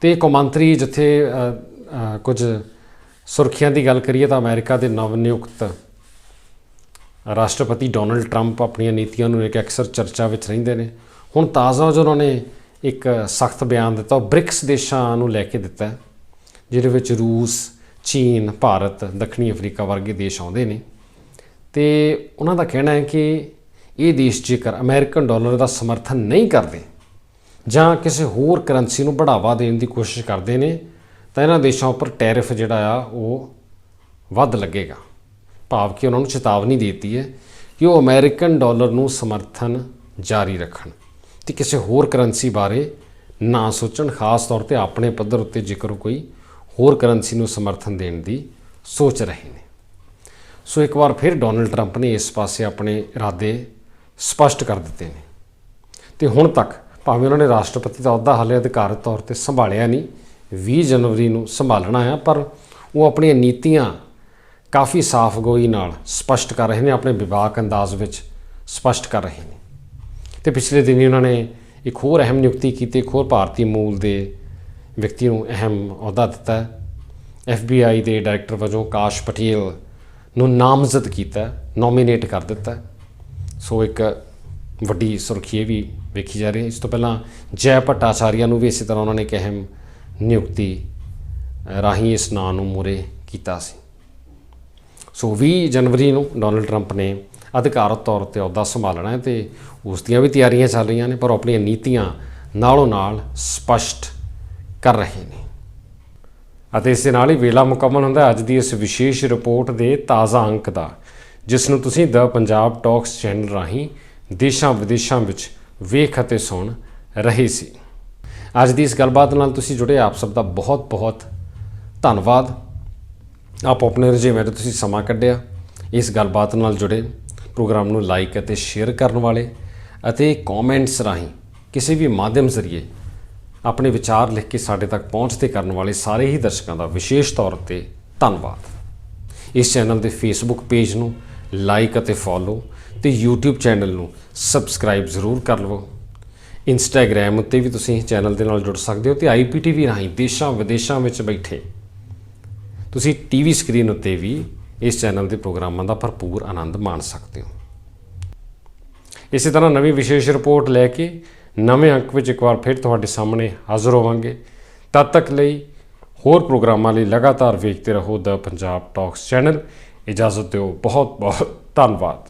ਤੇ ਕੌਮਾਂਤਰੀ ਜਿੱਥੇ ਕੁਝ ਸੁਰਖੀਆਂ ਦੀ ਗੱਲ ਕਰੀਏ ਤਾਂ ਅਮਰੀਕਾ ਦੇ ਨਵ ਨਿਯੁਕਤ ਰਾਸ਼ਟਰਪਤੀ ਡੋਨਲਡ ਟਰੰਪ ਆਪਣੀਆਂ ਨੀਤੀਆਂ ਨੂੰ ਲੈ ਕੇ ਅਕਸਰ ਚਰਚਾ ਵਿੱਚ ਰਹਿੰਦੇ ਨੇ। ਹੁਣ ਤਾਜ਼ਾ ਜੋ ਉਹਨਾਂ ਨੇ ਇੱਕ ਸਖਤ ਬਿਆਨ ਦਿੱਤਾ, ਉਹ ਬ੍ਰਿਕਸ ਦੇਸ਼ਾਂ ਨੂੰ ਲੈ ਕੇ ਦਿੱਤਾ ਜਿਹਦੇ ਵਿੱਚ ਰੂਸ, ਚੀਨ, ਭਾਰਤ, ਦੱਖਣੀ ਅਫਰੀਕਾ ਵਰਗੇ ਦੇਸ਼ ਆਉਂਦੇ ਨੇ। ਤੇ ਉਹਨਾਂ ਦਾ ਕਹਿਣਾ ਹੈ ਕਿ ਇਹ ਦੇਸ਼ ਜੇਕਰ ਅਮਰੀਕਨ ਡਾਲਰ ਦਾ ਸਮਰਥਨ ਨਹੀਂ ਕਰਦੇ ਜਾਂ ਕਿਸੇ ਹੋਰ ਕਰੰਸੀ ਨੂੰ ਬੜਾਵਾ ਦੇਣ ਦੀ ਕੋਸ਼ਿਸ਼ ਕਰਦੇ ਨੇ, ਤਾਂ ਇਹਨਾਂ ਦੇਸ਼ਾਂ ਉੱਪਰ ਟੈਰਿਫ ਜਿਹੜਾ ਆ, ਉਹ ਵੱਧ ਲੱਗੇਗਾ। ਭਾਵ ਕਿ ਉਹਨਾਂ ਨੂੰ ਚੇਤਾਵਨੀ ਦਿੱਤੀ ਹੈ ਕਿ ਉਹ ਅਮਰੀਕਨ ਡਾਲਰ ਨੂੰ ਸਮਰਥਨ ਜਾਰੀ ਰੱਖਣ ਤੇ ਕਿਸੇ ਹੋਰ ਕਰੰਸੀ ਬਾਰੇ ਨਾ ਸੋਚਣ, ਖਾਸ ਤੌਰ ਤੇ ਆਪਣੇ ਪੱਧਰ ਉੱਤੇ ਜੇਕਰ ਕੋਈ ਹੋਰ ਕਰੰਸੀ ਨੂੰ ਸਮਰਥਨ ਦੇਣ ਦੀ ਸੋਚ ਰਹੇ ਨੇ। ਸੋ ਇੱਕ ਵਾਰ ਫਿਰ ਡੋਨਲਡ ਟਰੰਪ ਨੇ ਇਸ ਪਾਸੇ ਆਪਣੇ ਇਰਾਦੇ ਸਪਸ਼ਟ ਕਰ ਦਿੱਤੇ ਨੇ। ਤੇ ਹੁਣ ਤੱਕ ਭਾਵੇਂ ਉਹਨਾਂ ਨੇ ਰਾਸ਼ਟਰਪਤੀ ਦਾ ਅਹੁਦਾ ਹਾਲੇ ਅਧਿਕਾਰਤ ਤੌਰ ਤੇ ਸੰਭਾਲਿਆ ਨਹੀਂ 20 ਜਨਵਰੀ ਨੂੰ ਸੰਭਾਲਣਾ ਆ, ਪਰ ਉਹ ਆਪਣੀਆਂ ਨੀਤੀਆਂ ਕਾਫੀ ਸਾਫ਼ ਗੋਈ ਨਾਲ ਸਪਸ਼ਟ ਕਰ ਰਹੇ ਨੇ, ਆਪਣੇ ਵਿਵਾਕ ਅੰਦਾਜ਼ ਵਿੱਚ ਸਪਸ਼ਟ ਕਰ ਰਹੇ ਨੇ। ਤੇ ਪਿਛਲੇ ਦਿਨੀ ਉਹਨਾਂ ਨੇ ਇੱਕ ਹੋਰ ਅਹਿਮ ਨਿਯੁਕਤੀ ਕੀਤੀ, ਇੱਕ ਹੋਰ ਭਾਰਤੀ ਮੂਲ ਦੇ ਵਿਅਕਤੀ ਨੂੰ ਅਹਿਮ ਅਹੁਦਾ ਦਿੱਤਾ। ਹੈ FBI ਦੇ ਡਾਇਰੈਕਟਰ ਵਜੋਂ ਕਾਸ਼ ਪਟੇਲ ਨੂੰ ਨਾਮਜ਼ਦ ਕੀਤਾ, ਨੋਮੀਨੇਟ ਕਰ ਦਿੱਤਾ। ਸੋ ਇੱਕ ਵੱਡੀ ਸੁਰਖੀਏ ਵੀ ਵੇਖੀ ਜਾ ਰਹੀ ਹੈ। ਇਸ ਤੋਂ ਪਹਿਲਾਂ ਜੈ ਭੱਟਾਚਾਰੀਆ ਨੂੰ ਵੀ ਇਸੇ ਤਰ੍ਹਾਂ ਉਹਨਾਂ ਨੇ ਇੱਕ ਅਹਿਮ ਨਿਯੁਕਤੀ ਰਾਹੀਂ ਇਸ ਨਾਂ ਨੂੰ ਮੂਰੇ ਕੀਤਾ ਸੀ। ਸੋ 20 ਜਨਵਰੀ ਨੂੰ ਡੋਨਲਡ ਟਰੰਪ ਨੇ ਅਧਿਕਾਰਤ ਤੌਰ ਤੇ ਅਹੁਦਾ ਸੰਭਾਲਣਾ ਹੈ ਤੇ ਉਸ ਦੀਆਂ ਵੀ ਤਿਆਰੀਆਂ ਚੱਲ ਰਹੀਆਂ ਨੇ, ਪਰ ਉਹ ਆਪਣੀਆਂ ਨੀਤੀਆਂ ਨਾਲੋਂ ਨਾਲ ਸਪਸ਼ਟ ਕਰ ਰਹੇ ਨੇ। ਅਤੇ ਇਸ ਦੇ ਨਾਲ ਹੀ ਵੇਲਾ ਮੁਕੰਮਲ ਹੁੰਦਾ ਅੱਜ ਦੀ ਇਸ ਵਿਸ਼ੇਸ਼ ਰਿਪੋਰਟ ਦੇ ਤਾਜ਼ਾ ਅੰਕ ਦਾ, ਜਿਸ ਨੂੰ ਤੁਸੀਂ ਦ ਪੰਜਾਬ ਟਾਕਸ ਚੈਨਲ ਰਾਹੀਂ ਦੇਸ਼ਾਂ ਵਿਦੇਸ਼ਾਂ ਵਿੱਚ ਵੇਖ ਅਤੇ ਸੁਣ ਰਹੇ ਸੀ। ਅੱਜ ਦੀ ਇਸ ਗੱਲਬਾਤ ਨਾਲ ਤੁਸੀਂ ਜੁੜੇ ਆਪ ਸਭ ਦਾ ਬਹੁਤ ਬਹੁਤ ਧੰਨਵਾਦ। ਆਪ ਆਪਣੇ ਰੁਝੇਵਿਆਂ ਤੋਂ ਤੁਸੀਂ ਸਮਾਂ ਕੱਢਿਆ, ਇਸ ਗੱਲਬਾਤ ਨਾਲ ਜੁੜੇ, ਪ੍ਰੋਗਰਾਮ ਨੂੰ ਲਾਈਕ ਅਤੇ ਸ਼ੇਅਰ ਕਰਨ ਵਾਲੇ ਅਤੇ ਕਮੈਂਟਸ ਰਾਹੀਂ ਕਿਸੇ ਵੀ ਮਾਧਿਅਮ ਜ਼ਰੀਏ ਆਪਣੇ ਵਿਚਾਰ ਲਿਖ ਕੇ ਸਾਡੇ ਤੱਕ ਪਹੁੰਚਦੇ ਕਰਨ ਵਾਲੇ ਸਾਰੇ ਹੀ ਦਰਸ਼ਕਾਂ ਦਾ ਵਿਸ਼ੇਸ਼ ਤੌਰ ਤੇ ਧੰਨਵਾਦ। ਇਸ ਚੈਨਲ ਦੇ ਫੇਸਬੁੱਕ ਪੇਜ ਨੂੰ ਲਾਈਕ ਅਤੇ ਫੋਲੋ ਤੇ YouTube ਚੈਨਲ ਨੂੰ ਸਬਸਕ੍ਰਾਈਬ ਜ਼ਰੂਰ ਕਰ ਲਵੋ। ਇੰਸਟਾਗ੍ਰam ਉੱਤੇ ਵੀ ਤੁਸੀਂ ਚੈਨਲ ਦੇ ਨਾਲ ਜੁੜ ਸਕਦੇ ਹੋ ਤੇ IPTV ਰਾਹੀਂ ਦੇਸ਼ਾਂ ਵਿਦੇਸ਼ਾਂ ਵਿੱਚ ਬੈਠੇ। ਤੁਸੀਂ ਟੀਵੀ ਸਕਰੀਨ ਉੱਤੇ ਵੀ ਇਸ ਚੈਨਲ ਦੇ ਪ੍ਰੋਗਰਾਮਾਂ ਦਾ ਭਰਪੂਰ ਆਨੰਦ ਮਾਣ ਸਕਦੇ ਹੋ। ਇਸੇ ਤਰ੍ਹਾਂ ਨਵੀਂ ਵਿਸ਼ੇਸ਼ ਰਿਪੋਰਟ ਲੈ ਕੇ ਨਵੇਂ ਅੰਕ ਵਿੱਚ ਇੱਕ ਵਾਰ ਫਿਰ ਤੁਹਾਡੇ ਸਾਹਮਣੇ ਹਾਜ਼ਰ ਹੋਵਾਂਗੇ। ਤਦ ਤੱਕ ਲਈ ਹੋਰ ਪ੍ਰੋਗਰਾਮਾਂ ਲਈ ਲਗਾਤਾਰ ਵੇਖਦੇ ਰਹੋ ਦ ਪੰਜਾਬ ਟਾਕਸ ਚੈਨਲ ਇਜਾਜ਼ਤ ਦਿਓ। ਬਹੁਤ ਬਹੁਤ ਧੰਨਵਾਦ।